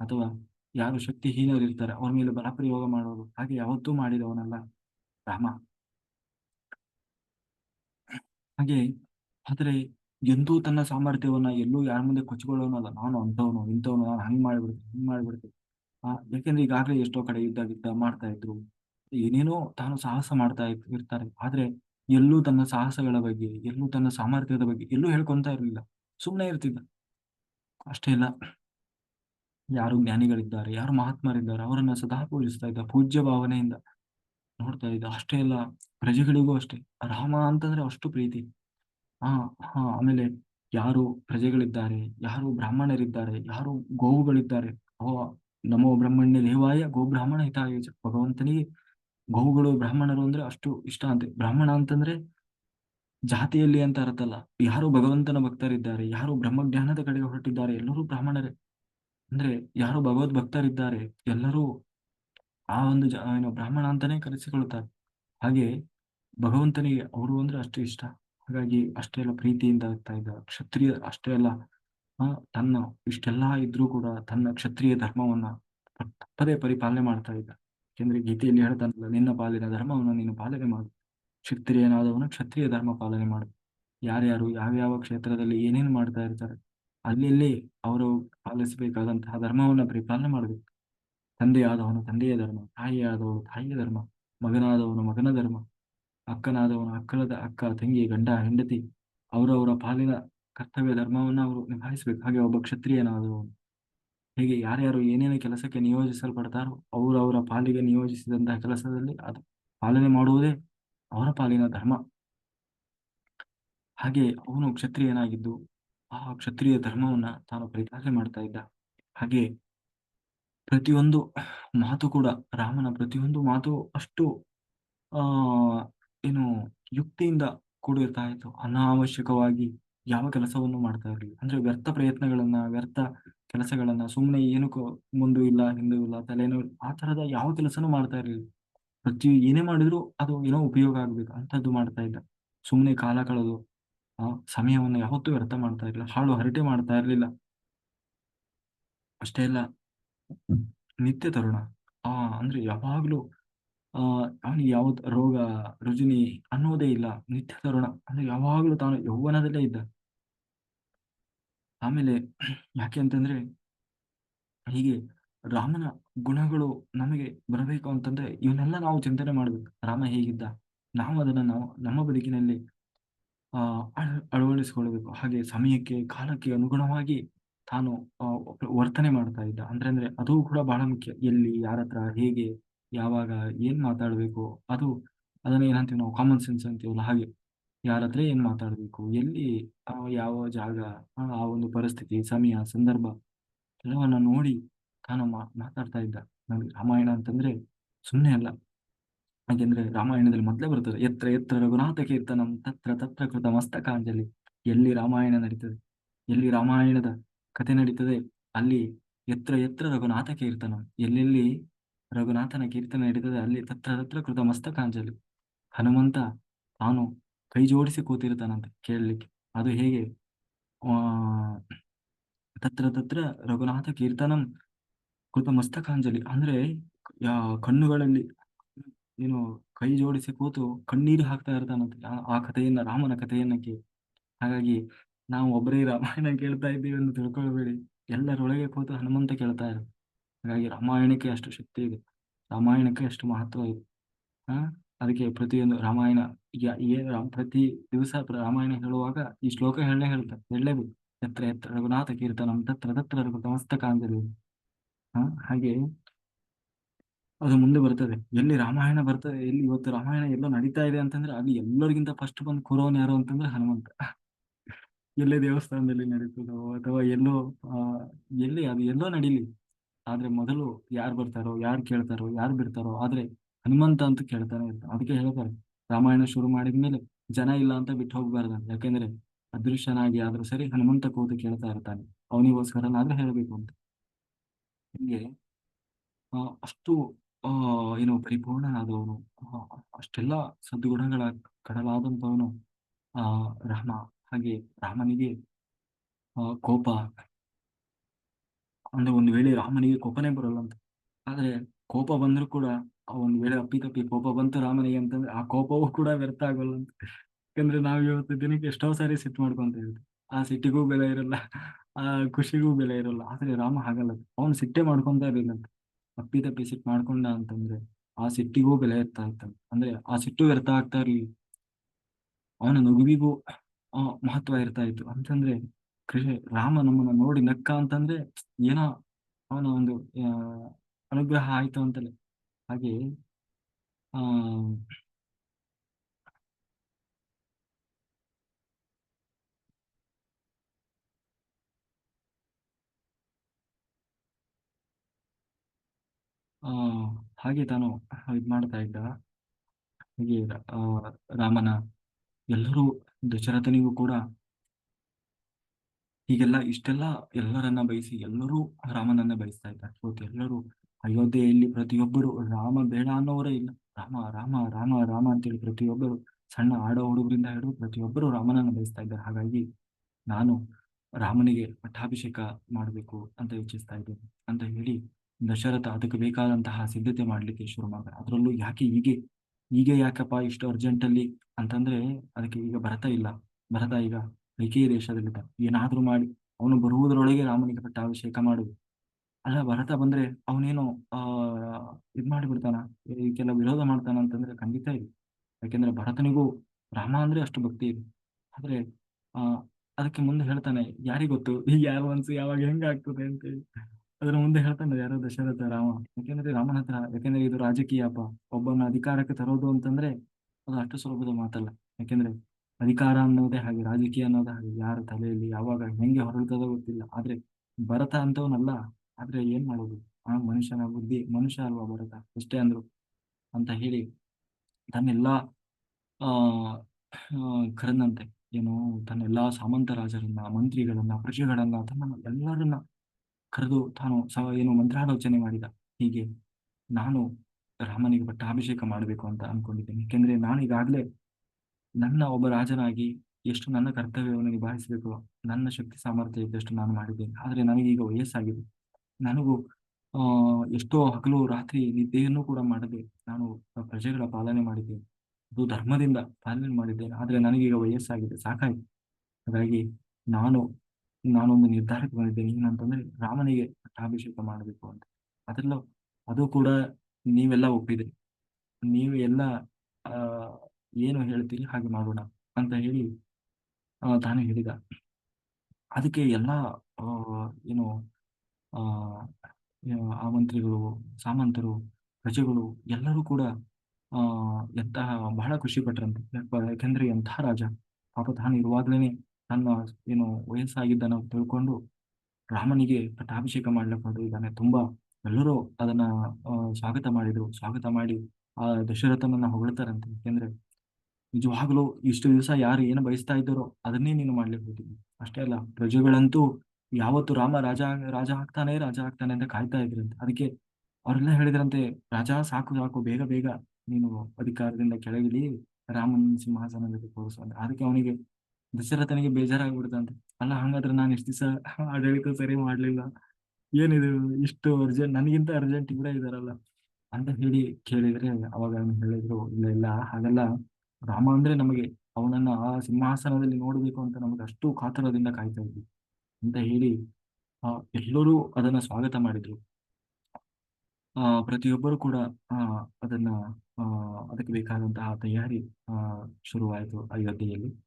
ಅಥವಾ ಯಾರು ಶಕ್ತಿಹೀನರಿರ್ತಾರೆ, ಅವ್ರ ಮೇಲೆ ಬಲಪ್ರಯೋಗ ಮಾಡೋದು. ಹಾಗೆ ಯಾವತ್ತೂ ಮಾಡಿದವನಲ್ಲ ರಾಮ. ಹಾಗೆ ಆದ್ರೆ ಎಂದೂ ತನ್ನ ಸಾಮರ್ಥ್ಯವನ್ನ ಎಲ್ಲೂ ಯಾರ ಮುಂದೆ ಕೊಚ್ಕೊಳ್ಳೋನಲ್ಲ ನಾನು ಅಂತವನು ಇಂಥವನು, ನಾನು ಹಂಗ್ ಮಾಡ್ಬಿಡ್ತೀನಿ, ಹಿಂಗ್ ಮಾಡ್ಬಿಡ್ತೀನಿ. ಆ, ಯಾಕೆಂದ್ರೆ ಈಗಾಗಲೇ ಎಷ್ಟೋ ಕಡೆ ಯುದ್ಧ ಗಿದ್ದ ಮಾಡ್ತಾ ಇದ್ರು. ಏನೇನೋ ತಾನು ಸಾಹಸ ಮಾಡ್ತಾ ಇರ್- ಇರ್ತಾರೆ. ಆದ್ರೆ ಎಲ್ಲೂ ತನ್ನ ಸಾಹಸಗಳ ಬಗ್ಗೆ, ಎಲ್ಲೂ ತನ್ನ ಸಾಮರ್ಥ್ಯದ ಬಗ್ಗೆ ಎಲ್ಲೂ ಹೇಳ್ಕೊಂತ ಇರ್ಲಿಲ್ಲ. ಸುಮ್ಮನೆ ಇರ್ತಿದ್ದ. ಅಷ್ಟೇ ಇಲ್ಲ ಯಾರು ಜ್ಞಾನಿಗಳಿದ್ದಾರೆ, ಯಾರು ಮಹಾತ್ಮರಿದ್ದಾರೆ, ಅವರನ್ನ ಸದಾ ಪೂಜಿಸ್ತಾ ಇದ್ದ, ಪೂಜ್ಯ ಭಾವನೆಯಿಂದ ನೋಡ್ತಾ ಇದ್ದ. ಅಷ್ಟೇ ಇಲ್ಲ ಪ್ರಜೆಗಳಿಗೂ ಅಷ್ಟೇ. ರಾಮ ಅಂತಂದ್ರೆ ಅಷ್ಟು ಪ್ರೀತಿ. ಹಾ ಆಮೇಲೆ ಯಾರು ಪ್ರಜೆಗಳಿದ್ದಾರೆ, ಯಾರು ಬ್ರಾಹ್ಮಣರಿದ್ದಾರೆ, ಯಾರು ಗೋವುಗಳಿದ್ದಾರೆ ಅವ ನಮೋ ಬ್ರಹ್ಮಣ್ಯ ದೇವಾಯ ಗೋ ಬ್ರಾಹ್ಮಣ. ಭಗವಂತನಿಗೆ ಗೋವುಗಳು ಬ್ರಾಹ್ಮಣರು ಅಂದ್ರೆ ಅಷ್ಟು ಇಷ್ಟ ಅಂತೆ, ಬ್ರಾಹ್ಮಣ ಅಂತಂದ್ರೆ ಜಾತಿಯಲ್ಲಿ ಅಂತ ಅರ್ಥಲ್ಲ. ಯಾರು ಭಗವಂತನ ಭಕ್ತರಿದ್ದಾರೆ, ಯಾರು ಬ್ರಹ್ಮಜ್ಞಾನದ ಕಡೆಗೆ ಹೊರಟಿದ್ದಾರೆ, ಎಲ್ಲರೂ ಬ್ರಾಹ್ಮಣರೇ. ಅಂದ್ರೆ ಯಾರು ಭಗವದ್ ಭಕ್ತರಿದ್ದಾರೆ, ಎಲ್ಲರೂ ಆ ಒಂದು ಏನು ಬ್ರಾಹ್ಮಣ ಅಂತಾನೆ ಕರೆಸಿಕೊಳ್ಳುತ್ತಾರೆ ಹಾಗೆ ಭಗವಂತನಿಗೆ ಅವರು ಅಂದ್ರೆ ಅಷ್ಟು ಇಷ್ಟ. ಹಾಗಾಗಿ ಅಷ್ಟೆಲ್ಲ ಪ್ರೀತಿಯಿಂದ ಆಗ್ತಾ ಇದ್ದ ಕ್ಷತ್ರಿಯ, ಅಷ್ಟೇ ಅಲ್ಲ ತನ್ನ ಇಷ್ಟೆಲ್ಲಾ ಇದ್ರೂ ಕೂಡ ತನ್ನ ಕ್ಷತ್ರಿಯ ಧರ್ಮವನ್ನ ತಪ್ಪದೇ ಪರಿಪಾಲನೆ ಮಾಡ್ತಾ ಇದ್ದ. ಯಾಕೆಂದ್ರೆ ಗೀತೆಯಲ್ಲಿ ಹೇಳ್ತಾನಲ್ಲ, ನಿನ್ನ ಪಾಲಿನ ಧರ್ಮವನ್ನು ನೀನು ಪಾಲನೆ ಮಾಡು. ಕ್ಷತ್ರಿಯನಾದವನು ಕ್ಷತ್ರಿಯ ಧರ್ಮ ಪಾಲನೆ ಮಾಡು. ಯಾರ್ಯಾರು, ಯಾವ್ಯಾವ ಕ್ಷೇತ್ರದಲ್ಲಿ ಏನೇನು ಮಾಡ್ತಾ ಇರ್ತಾರೆ ಅಲ್ಲಿ ಅವರು ಪಾಲಿಸಬೇಕಾದಂತಹ ಧರ್ಮವನ್ನ ಪರಿಪಾಲನೆ ಮಾಡಬೇಕು. ತಂದೆಯಾದವನು ತಂದೆಯ ಧರ್ಮ, ತಾಯಿಯಾದವನು ತಾಯಿಯ ಧರ್ಮ, ಮಗನಾದವನು ಮಗನ ಧರ್ಮ. ಅಕ್ಕನಾದವನು ಅಕ್ಕಳದ ಅಕ್ಕ ತಂಗಿ ಗಂಡ ಹೆಂಡತಿ ಅವರವರ ಪಾಲಿನ ಕರ್ತವ್ಯ ಧರ್ಮವನ್ನ ಅವರು ನಿಭಾಯಿಸಬೇಕು. ಹಾಗೆ ಒಬ್ಬ ಕ್ಷತ್ರಿಯನಾದವನು. ಹೇಗೆ ಯಾರ್ಯಾರು ಏನೇನು ಕೆಲಸಕ್ಕೆ ನಿಯೋಜಿಸಲ್ಪಡ್ತಾರೋ ಅವರವರ ಪಾಲಿಗೆ ನಿಯೋಜಿಸಿದಂತಹ ಕೆಲಸದಲ್ಲಿ ಅದು ಪಾಲನೆ ಮಾಡುವುದೇ ಅವರ ಪಾಲಿನ ಧರ್ಮ. ಹಾಗೆ ಅವನು ಕ್ಷತ್ರಿಯನಾಗಿದ್ದು ಆ ಕ್ಷತ್ರಿಯ ಧರ್ಮವನ್ನ ತಾನು ಪರಿಪಾಲನೆ ಮಾಡ್ತಾ ಇದ್ದ. ಹಾಗೆ ಪ್ರತಿಯೊಂದು ಮಾತು ಕೂಡ ರಾಮನ ಪ್ರತಿಯೊಂದು ಮಾತು ಅಷ್ಟು, ಆ ಏನು ಯುಕ್ತಿಯಿಂದ ಕೂಡಿರ್ತಾ ಇತ್ತು. ಅನಾವಶ್ಯಕವಾಗಿ ಯಾವ ಕೆಲಸವನ್ನು ಮಾಡ್ತಾ ಇರಲಿಲ್ಲ ಅಂದ್ರೆ ವ್ಯರ್ಥ ಪ್ರಯತ್ನಗಳನ್ನ, ವ್ಯರ್ಥ ಕೆಲಸಗಳನ್ನ ಸುಮ್ಮನೆ ಏನಕ್ಕೂ ಮುಂದೂ ಇಲ್ಲ, ಹಿಂದೂ ಇಲ್ಲ ತಲೆನೋ ಆ ತರದ ಯಾವ ಕೆಲಸನೂ ಮಾಡ್ತಾ ಇರಲಿಲ್ಲ. ಪ್ರತಿ ಏನೇ ಮಾಡಿದ್ರು ಅದು ಏನೋ ಉಪಯೋಗ ಆಗ್ಬೇಕು. ಅಂತದ್ದು ಮಾಡ್ತಾ ಇಲ್ಲ ಸುಮ್ಮನೆ ಕಾಲ ಕಳೆದು, ಆ ಸಮಯವನ್ನು ಯಾವತ್ತೂ ವ್ಯರ್ಥ ಮಾಡ್ತಾ ಇರಲಿಲ್ಲ. ಹಾಳು ಹರಟೆ ಮಾಡ್ತಾ ಇರಲಿಲ್ಲ. ಅಷ್ಟೇ ಅಲ್ಲ, ನಿತ್ಯ ತರುಣ. ಆ, ಅಂದ್ರೆ ಯಾವಾಗ್ಲೂ ಆ ಅವನಿಗೆ ಯಾವ ರೋಗ, ರುಜಿನಿ ಅನ್ನೋದೇ ಇಲ್ಲ. ನಿತ್ಯ ತರುಣ. ಅಂದ್ರೆ ಯಾವಾಗಲೂ ತಾನು ಯೌವನದಲ್ಲೇ ಇದ್ದ. ಆಮೇಲೆ ಯಾಕೆ ಅಂತಂದ್ರೆ, ಹೀಗೆ ರಾಮನ ಗುಣಗಳು ನಮಗೆ ಬರಬೇಕು ಅಂತಂದ್ರೆ ಇವನ್ನೆಲ್ಲ ನಾವು ಚಿಂತನೆ ಮಾಡ್ಬೇಕು. ರಾಮ ಹೇಗಿದ್ದ? ನಾವು ಅದನ್ನ ನಾವು ನಮ್ಮ ಬದುಕಿನಲ್ಲಿ, ಆ, ಅಳ- ಅಳವಡಿಸಿಕೊಳ್ಬೇಕು ಹಾಗೆ ಸಮಯಕ್ಕೆ, ಕಾಲಕ್ಕೆ ಅನುಗುಣವಾಗಿ ತಾನು ವರ್ತನೆ ಮಾಡ್ತಾ ಇದ್ದ. ಅಂದ್ರೆ ಅಂದ್ರೆ ಅದು ಕೂಡ ಬಹಳ ಮುಖ್ಯ. ಎಲ್ಲಿ, ಯಾರತ್ರ, ಹೇಗೆ ಯಾವಾಗ ಏನ್ ಮಾತಾಡ್ಬೇಕು? ಅದು, ಅದನ್ನ ಏನಂತೀವಿ ನಾವು ಕಾಮನ್ ಸೆನ್ಸ್ ಅಂತೀವಲ್ಲ ಹಾಗೆ. ಯಾರ ಹತ್ರ ಏನ್ ಮಾತಾಡ್ಬೇಕು? ಎಲ್ಲಿ ಯಾವ ಜಾಗ, ಆ ಆ ಒಂದು ಪರಿಸ್ಥಿತಿ, ಸಮಯ, ಸಂದರ್ಭ ಎಲ್ಲವನ್ನ ನೋಡಿ ತಾನು ಮಾತಾಡ್ತಾ ಇದ್ದ. ನಮ್ಗೆ ರಾಮಾಯಣ ಅಂತಂದ್ರೆ ಸುಮ್ಮನೆ ಅಲ್ಲ. ಯಾಕೆಂದ್ರೆ ರಾಮಾಯಣದಲ್ಲಿ ಮೊದಲೇ ಬರ್ತದೆ, ಎತ್ರ ಎತ್ರ ರಘುನಾಥ ಕೀರ್ತನಂ ತತ್ರ ತತ್ರ ಕೃತ ಮಸ್ತಕಾಂಜಲಿ ಎಲ್ಲಿ ರಾಮಾಯಣ ನಡೀತದೆ, ಎಲ್ಲಿ ರಾಮಾಯಣದ ಕಥೆ ನಡೀತದೆ, ಅಲ್ಲಿ ಎತ್ರ ಎತ್ರ ರಘುನಾಥ ಕೀರ್ತನಂ ಎಲ್ಲೆಲ್ಲಿ ರಘುನಾಥನ ಕೀರ್ತನೆ ಹಿಡಿದರೆ ಅಲ್ಲಿ ತತ್ರ ತತ್ರ ಕೃತ ಮಸ್ತಕಾಂಜಲಿ. ಹನುಮಂತ ತಾನು ಕೈ ಜೋಡಿಸಿ ಕೂತಿರ್ತಾನಂತೆ ಕೇಳಲಿಕ್ಕೆ. ಅದು ಹೇಗೆ? ತತ್ರ ತತ್ರ ರಘುನಾಥ ಕೀರ್ತನಂ ಕೃತ ಮಸ್ತಕಾಂಜಲಿ. ಅಂದ್ರೆ ಕಣ್ಣುಗಳಲ್ಲಿ ಏನು ಕೈ ಜೋಡಿಸಿ ಕೂತು ಕಣ್ಣೀರು ಹಾಕ್ತಾ ಇರ್ತಾನಂತೆ. ಆ- ಆ ಕಥೆಯನ್ನ, ರಾಮನ ಕಥೆಯನ್ನ ಕೇಳಿ. ಹಾಗಾಗಿ ನಾವು ಒಬ್ಬರೇ ರಾಮಾಯಣ ಕೇಳ್ತಾ ಇದ್ದೀವಿ ಎಂದು ತಿಳ್ಕೊಳ್ಬೇಡಿ. ಎಲ್ಲರೊಳಗೆ ಕೂತು ಹನುಮಂತ ಕೇಳ್ತಾ ಇರ. ಹಾಗಾಗಿ ರಾಮಾಯಣಕ್ಕೆ ಅಷ್ಟು ಶಕ್ತಿ ಇದೆ. ರಾಮಾಯಣಕ್ಕೆ ಅಷ್ಟು ಮಹತ್ವ ಇದೆ. ಅದಕ್ಕೆ ಪ್ರತಿಯೊಂದು ರಾಮಾಯಣ ಪ್ರತಿ ದಿವಸ ರಾಮಾಯಣ ಹೇಳುವಾಗ ಈ ಶ್ಲೋಕ ಹೇಳೇ ಹೇಳ್ತಾರೆ, ಹೇಳಲೇಬೇಕು. ಎತ್ರ ಎತ್ರ ರಘುನಾಥ ಕೀರ್ತನಂ, ತತ್ರ ತತ್ರ ರಘುತ ಮಸ್ತಕಾಂಜಲಿ ಹಾ, ಹಾಗೆ ಅದು ಮುಂದೆ ಬರ್ತದೆ. ಎಲ್ಲಿ ರಾಮಾಯಣ ಬರ್ತದೆ, ಎಲ್ಲಿ ಇವತ್ತು ರಾಮಾಯಣ ಎಲ್ಲೋ ನಡೀತಾ ಇದೆ ಅಂತಂದ್ರೆ ಅಲ್ಲಿ ಎಲ್ಲರಿಗಿಂತ ಫಸ್ಟ್ ಬಂದು ಕೂರೋನ್ ಯಾರು ಅಂತಂದ್ರೆ ಹನುಮಂತ. ಎಲ್ಲೇ ದೇವಸ್ಥಾನದಲ್ಲಿ ನಡೀತದೋ ಅಥವಾ ಎಲ್ಲೋ ಎಲ್ಲಿ, ಅದು ಎಲ್ಲೋ ನಡೀಲಿ. ಆದ್ರೆ ಮೊದಲು ಯಾರು ಬರ್ತಾರೋ, ಯಾರು ಕೇಳ್ತಾರೋ, ಯಾರು ಬಿಡ್ತಾರೋ, ಆದ್ರೆ ಹನುಮಂತ ಅಂತ ಕೇಳ್ತಾನೆ ಇರ್ತಾರೆ ಅದಕ್ಕೆ ಹೇಳ್ತಾರೆ, ರಾಮಾಯಣ ಶುರು ಮಾಡಿದ್ಮೇಲೆ ಜನ ಇಲ್ಲ ಅಂತ ಬಿಟ್ಟು ಹೋಗ್ಬಾರ್ದು. ಯಾಕೆಂದ್ರೆ ಅದೃಶ್ಯನಾಗಿ ಆದ್ರೂ ಸರಿ ಹನುಮಂತ ಕೂತು ಕೇಳ್ತಾ ಇರ್ತಾನೆ. ಅವನಿಗೋಸ್ಕರನಾದ್ರೂ ಹೇಳಬೇಕು ಅಂತ. ಹಿಂಗೆ ಅಷ್ಟು ಏನು ಪರಿಪೂರ್ಣನಾದವನು ಅಷ್ಟೆಲ್ಲ ಸದ್ಗುಣಗಳ ಕಡಲಾದಂತವನು ಆ, ರಾಮ. ಹಾಗೆ ರಾಮನಿಗೆ, ಆ, ಕೋಪ ಅಂದ್ರೆ ಒಂದು ವೇಳೆ ರಾಮನಿಗೆ ಕೋಪನೇ ಬರಲ್ಲ ಅಂತ. ಆದ್ರೆ ಕೋಪ ಬಂದ್ರು ಕೂಡ ಆ ಒಂದ್ ವೇಳೆ ಅಪ್ಪಿತಪ್ಪಿ ಕೋಪ ಬಂತು ರಾಮನಿಗೆ ಅಂತಂದ್ರೆ ಆ ಕೋಪವೂ ಕೂಡ ವ್ಯರ್ಥ ಆಗೋಲ್ಲ ಅಂತ. ಯಾಕಂದ್ರೆ ನಾವ್ ಇವತ್ತು ದಿನಕ್ಕೆ ಎಷ್ಟೋ ಸಾರಿ ಸಿಟ್ಟು ಮಾಡ್ಕೊಂತ ಇರ್ತೀವಿ ಆ ಸಿಟ್ಟಿಗೂ ಬೆಲೆ ಇರಲ್ಲ, ಆ ಖುಷಿಗೂ ಬೆಲೆ ಇರಲ್ಲ. ಆದ್ರೆ ರಾಮ ಹಾಗಲ್ಲ. ಅವನು ಸಿಟ್ಟೆ ಮಾಡ್ಕೊಂತ ಇರಲಿಲ್ಲ ಅಂತ. ಅಪ್ಪಿತಪ್ಪಿ ಸಿಟ್ಟು ಮಾಡ್ಕೊಂಡ ಅಂತಂದ್ರೆ ಆ ಸಿಟ್ಟಿಗೂ ಬೆಲೆ ಇರ್ತಾ ಇತ್ತಂತ ಅಂದ್ರೆ ಆ ಸಿಟ್ಟು ವ್ಯರ್ಥ ಆಗ್ತಾ ಇರ್ಲಿ ಅವನ ನಗುವಿಗೂ ಮಹತ್ವ ಇರ್ತಾ ಇತ್ತು. ಅಂತಂದ್ರೆ ರಾಮ ನಮ್ಮನ್ನ ನೋಡಿ ನಕ್ಕ ಅಂತಂದ್ರೆ ಏನೋ ಅವನ ಒಂದು ಅನುಗ್ರಹ ಆಯ್ತು ಅಂತಲೇ. ಹಾಗೆ, ಆ ಆ, ಹಾಗೆ ತಾನು ಇದ್ ಮಾಡ್ತಾ ಇದ್ದ. ಹಾಗೆ, ಆ, ರಾಮನ ಎಲ್ಲರೂ ದಶರಥನಿಗೂ ಕೂಡ ಹೀಗೆಲ್ಲ ಇಷ್ಟೆಲ್ಲ ಎಲ್ಲರನ್ನ ಬಯಸಿ ಎಲ್ಲರೂ ರಾಮನನ್ನ ಬಯಸ್ತಾ ಇದ್ದಾರೆ. ಇವತ್ತು ಎಲ್ಲರೂ ಅಯೋಧ್ಯೆಯಲ್ಲಿ ಪ್ರತಿಯೊಬ್ಬರು ರಾಮ ಬೇಡ ಅನ್ನೋರೇ ಇಲ್ಲ. ರಾಮ ರಾಮ ರಾಮ ರಾಮ ಅಂತೇಳಿ ಪ್ರತಿಯೊಬ್ಬರು ಸಣ್ಣ ಆಡೋ ಹುಡುಗರಿಂದ ಹಿಡಿದು ಪ್ರತಿಯೊಬ್ಬರು ರಾಮನನ್ನ ಬಯಸ್ತಾ ಇದ್ದಾರೆ. ಹಾಗಾಗಿ ನಾನು ರಾಮನಿಗೆ ಪಟ್ಟಾಭಿಷೇಕ ಮಾಡಬೇಕು ಅಂತ ಯೋಚಿಸ್ತಾ ಇದ್ದೇನೆ. ಅಂತ ಹೇಳಿ ದಶರಥ ಅದಕ್ಕೆ ಬೇಕಾದಂತಹ ಸಿದ್ಧತೆ ಮಾಡ್ಲಿಕ್ಕೆ ಶುರು ಮಾಡ್ತಾರೆ ಅದರಲ್ಲೂ ಯಾಕೆ ಹೀಗೆ ಈಗ ಯಾಕಪ್ಪ ಇಷ್ಟು ಅರ್ಜೆಂಟಲ್ಲಿ ಅಂತಂದ್ರೆ ಅದಕ್ಕೆ ಈಗ ಭರತ ಇಲ್ಲ. ಭರತ ಈಗ ಕೈಕೇಯಿ ಏನಾದ್ರೂ ಮಾಡಿ, ಅವನು ಬರುವುದರೊಳಗೆ ರಾಮನಿಗೆ ಪಟ್ಟಾಭಿಷೇಕ ಮಾಡು. ಅಲ್ಲ, ಭರತ ಬಂದ್ರೆ ಅವನೇನು, ಆ, ಇದ್ ಮಾಡಿಬಿಡ್ತಾನ ಇದಕ್ಕೆಲ್ಲ ವಿರೋಧ ಮಾಡ್ತಾನ ಅಂತಂದ್ರೆ ಖಂಡಿತ ಇದೆ ಯಾಕೆಂದ್ರೆ ಭರತನಿಗೂ ರಾಮ ಅಂದ್ರೆ ಅಷ್ಟು ಭಕ್ತಿ ಇದೆ ಆದ್ರೆ, ಆ, ಅದಕ್ಕೆ ಮುಂದೆ ಹೇಳ್ತಾನೆ, ಯಾರಿಗ್ ಗೊತ್ತು? ಈ ಯಾವ ಮನ್ಸು ಯಾವಾಗ ಹೆಂಗ ಆಗ್ತದೆ? ಅಂತ ಹೇಳಿ. ಅದ್ರ ಮುಂದೆ ಹೇಳ್ತಾನೆ, ಯಾರೋ ದಶರಥ ರಾಮ. ಯಾಕೆಂದ್ರೆ ರಾಮನ ಹತ್ರ, ಯಾಕೆಂದ್ರೆ ಇದು ರಾಜಕೀಯ ಅಪ್ಪ ಒಬ್ಬನ ಅಧಿಕಾರಕ್ಕೆ ತರೋದು ಅಂತಂದ್ರೆ ಅದು ಅಷ್ಟು ಸುಲಭದ ಮಾತಲ್ಲ. ಯಾಕೆಂದ್ರೆ ಅಧಿಕಾರ ಅನ್ನೋದೇ ಹಾಗೆ, ರಾಜಕೀಯ ಅನ್ನೋದೇ ಹಾಗೆ, ಯಾರ ತಲೆಯಲ್ಲಿ ಯಾವಾಗ ಹೆಂಗೆ ಹೊರಡ್ತದೋ ಗೊತ್ತಿಲ್ಲ. ಆದ್ರೆ ಭರತ ಅಂತವನಲ್ಲ, ಆದ್ರೆ ಏನ್ ಮಾಡೋದು? ಆ ಮನುಷ್ಯನ ಬುದ್ಧಿ, ಮನುಷ್ಯ ಅಲ್ವಾ ಭರತ? ಅಷ್ಟೇ ಅಂದ್ರು ಅಂತ ಹೇಳಿ ತನ್ನೆಲ್ಲಾ, ಆ ಕರೆದಂತೆ, ಏನು, ತನ್ನೆಲ್ಲಾ ಸಾಮಂತ ರಾಜರನ್ನ, ಮಂತ್ರಿಗಳನ್ನ ಪ್ರಜೆಗಳನ್ನ ತನ್ನ ಎಲ್ಲರನ್ನ ಕರೆದು ತಾನು ಸ, ಏನು ಮಂತ್ರಾಲೋಚನೆ ಮಾಡಿದ. ಹೀಗೆ ನಾನು ರಾಮನಿಗೆ ಪಟ್ಟಾಭಿಷೇಕ ಮಾಡಬೇಕು ಅಂತ ಅನ್ಕೊಂಡಿದ್ದೇನೆ. ಯಾಕೆಂದ್ರೆ ನಾನು ಈಗಾಗ್ಲೇ ನನ್ನ ಒಬ್ಬ ರಾಜನಾಗಿ ಎಷ್ಟು ನನ್ನ ಕರ್ತವ್ಯವನ್ನು ನಿಭಾಯಿಸಬೇಕು, ನನ್ನ ಶಕ್ತಿ ಸಾಮರ್ಥ್ಯ ಇದ್ದಷ್ಟು ನಾನು ಮಾಡಿದ್ದೇನೆ. ಆದ್ರೆ ನನಗೀಗ ವಯಸ್ಸಾಗಿದೆ. ನನಗೂ ಎಷ್ಟೋ ಹಗಲು ರಾತ್ರಿ ನಿದ್ದೆಯನ್ನು ಕೂಡ ಮಾಡದೆ ನಾನು ಪ್ರಜೆಗಳ ಪಾಲನೆ ಮಾಡಿದ್ದೇನೆ. ಅದು ಧರ್ಮದಿಂದ ಪಾಲನೆ ಮಾಡಿದ್ದೇನೆ. ಆದ್ರೆ ನನಗೀಗ ವಯಸ್ಸಾಗಿದೆ, ಸಾಕಾಯ್ತು. ಹಾಗಾಗಿ ನಾನು, ನಾನೊಂದು ನಿರ್ಧಾರಕ್ಕೆ ಬಂದಿದ್ದೇನೆ. ಏನಂತಂದ್ರೆ ರಾಮನಿಗೆ ಪಟ್ಟಾಭಿಷೇಕ ಮಾಡಬೇಕು ಅಂತ. ಅದೆಲ್ಲ, ಅದು ಕೂಡ ನೀವೆಲ್ಲ ಒಪ್ಪಿದ್ರಿ ನೀವು ಎಲ್ಲ, ಆ ಏನು ಹೇಳ್ತೀರಿ, ಹಾಗೆ ಮಾಡೋಣ ಅಂತ ಹೇಳಿ ತಾನೇ ಹೇಳಿದ. ಅದಕ್ಕೆ ಎಲ್ಲ ಏನು, ಆ ಮಂತ್ರಿಗಳು ಸಾಮಂತರು, ಪ್ರಜೆಗಳು ಎಲ್ಲರೂ ಕೂಡ, ಆ, ಎಂತಹ ಬಹಳ ಖುಷಿ ಪಟ್ಟರಂತೆ ಯಾಕೆಂದ್ರೆ ಎಂತಹ ರಾಜ, ಪಾಪ ತಾನು ಇರುವಾಗ್ಲೇನೆ ತನ್ನ, ಏನು ವಯಸ್ಸಾಗಿದ್ದನ್ನು ತಿಳ್ಕೊಂಡು ರಾಮನಿಗೆ ಪಟ್ಟಾಭಿಷೇಕ ಮಾಡ್ಲಿಕ್ಕೆ ಹೊರಟಿದ್ದಾನೆ ತುಂಬಾ ಎಲ್ಲರೂ ಅದನ್ನ ಸ್ವಾಗತ ಮಾಡಿದ್ರು. ಸ್ವಾಗತ ಮಾಡಿ, ಆ, ದಶರಥನನ್ನ ಹೊಗಳ್ತಾರಂತೆ. ಯಾಕೆಂದ್ರೆ ನಿಜವಾಗ್ಲೂ ಇಷ್ಟು ದಿವಸ ಯಾರು ಏನು ಬಯಸ್ತಾ ಇದ್ದಾರೋ ಅದನ್ನೇ ನೀನು ಮಾಡ್ಲಿಕ್ಕೆ ಅಷ್ಟೇ ಅಲ್ಲ, ಪ್ರಜೆಗಳಂತೂ ಯಾವತ್ತು ರಾಮ ರಾಜ ರಾಜ ಆಗ್ತಾನೆ ರಾಜ ಆಗ್ತಾನೆ ಅಂತ ಕಾಯ್ತಾ ಇದ್ರಂತೆ ಅದಕ್ಕೆ ಅವರೆಲ್ಲ ಹೇಳಿದ್ರಂತೆ, ರಾಜ ಸಾಕು ಸಾಕು, ಬೇಗ ಬೇಗ ನೀನು ಅಧಿಕಾರದಿಂದ ಕೆಳಗಿಳಿ, ರಾಮನ ಸಿಂಹಾಸನದಲ್ಲಿ ಕೂರಿಸು ಅಂತ. ಅದಕ್ಕೆ ಅವನಿಗೆ ದಶರಥನಿಗೆ ಬೇಜಾರಾಗ್ಬಿಡ್ತಂತೆ ಅಲ್ಲ, ಹಂಗಾದ್ರೆ ನಾನು ಇಷ್ಟು ದಿವಸ ಆಡಳಿತ ಸರಿ ಮಾಡ್ಲಿಲ್ಲ? ಏನಿದು? ಇಷ್ಟು ಅರ್ಜೆಂಟ್ ನನಗಿಂತ ಅರ್ಜೆಂಟ್ ಇವರೇ ಇದಾರಲ್ಲ? ಅಂತ ಹೇಳಿ ಕೇಳಿದ್ರೆ ಅವಾಗ ಹೇಳಿದ್ರು, ಇಲ್ಲ ಇಲ್ಲ, ಹಾಗೆಲ್ಲ. ರಾಮ ಅಂದ್ರೆ ನಮಗೆ ಅವನನ್ನ ಆ ಸಿಂಹಾಸನದಲ್ಲಿ ನೋಡಬೇಕು ಅಂತ ನಮಗೆ ಅಷ್ಟು ಕಾತರದಿಂದ ಕಾಯ್ತಾ ಇದ್ವಿ ಅಂತ ಹೇಳಿ, ಆ, ಎಲ್ಲರೂ ಅದನ್ನ ಸ್ವಾಗತ ಮಾಡಿದ್ರು. ಆ, ಪ್ರತಿಯೊಬ್ಬರು ಕೂಡ, ಆ, ಅದನ್ನ, ಆ, ಅದಕ್ಕೆ ಬೇಕಾದಂತಹ ತಯಾರಿ, ಆ, ಶುರುವಾಯಿತು ಅಯೋಧ್ಯೆಯಲ್ಲಿ.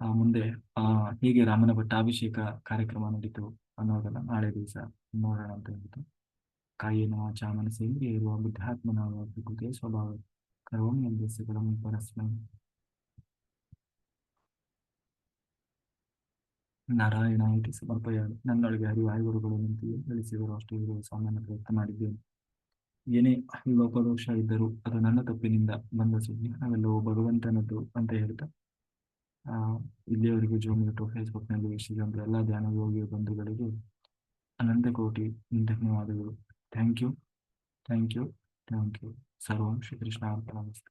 ಆ, ಮುಂದೆ, ಆ, ಹೀಗೆ ರಾಮನ ಭಟ್ಟಾಭಿಷೇಕ ಕಾರ್ಯಕ್ರಮ ನಡೀತು ಅನ್ನೋದನ್ನ ನಾಳೆ ದಿವಸ ನೋಡೋಣ ಅಂತ ಹೇಳ್ತು ಕಾಯಿನ ಚಾಮನ ಸೇರಿ ಇರುವ ಬುದ್ಧಾತ್ಮನ ಕೃತೆ ಸ್ವಭಾವ ಕರೋಮಿ ಎಂದೆಸೆಗಳ ಪರಸ್ಮೈ ನಾರಾಯಣ ಇತಿ ಸಮರ್ಪಯಾಮಿ ನನ್ನೊಳಗೆ ಹರಿವಾಯುಗುರುಗಳು ನಿಂತು ಗಳಿಸಿದರು ಅಷ್ಟೇ ಸಾಮಾನ್ಯ ಪ್ರಯತ್ನ ಮಾಡಿದ್ದೇನೆ ಏನೇ ಲೋಪದೋಷ ಇದ್ದರೂ ಅದು ನನ್ನ ತಪ್ಪಿನಿಂದ ಬಂದ ಸುದ್ದಿ ನಾವೆಲ್ಲವೂ ಭಗವಂತನದ್ದು ಅಂತ ಹೇಳ್ತಾ ಆ ಇಲ್ಲಿಯವರೆಗೂ ಜೂಮ್ ಯೂಟ್ಯೂಬ್ ಫೇಸ್ಬುಕ್ನಲ್ಲಿ ವೀಕ್ಷಿಸಿದಂತ ಎಲ್ಲ ಧ್ಯಾನ ಯೋಗಿ ಬಂಧುಗಳಿಗೆ ಅನಂತ ಕೋಟಿ ಧನ್ಯವಾದಗಳು thank you thank you thank you ಸರ್ವಂ ಶ್ರೀ ಕೃಷ್ಣ ಅಂತ ನಮಸ್ತೆ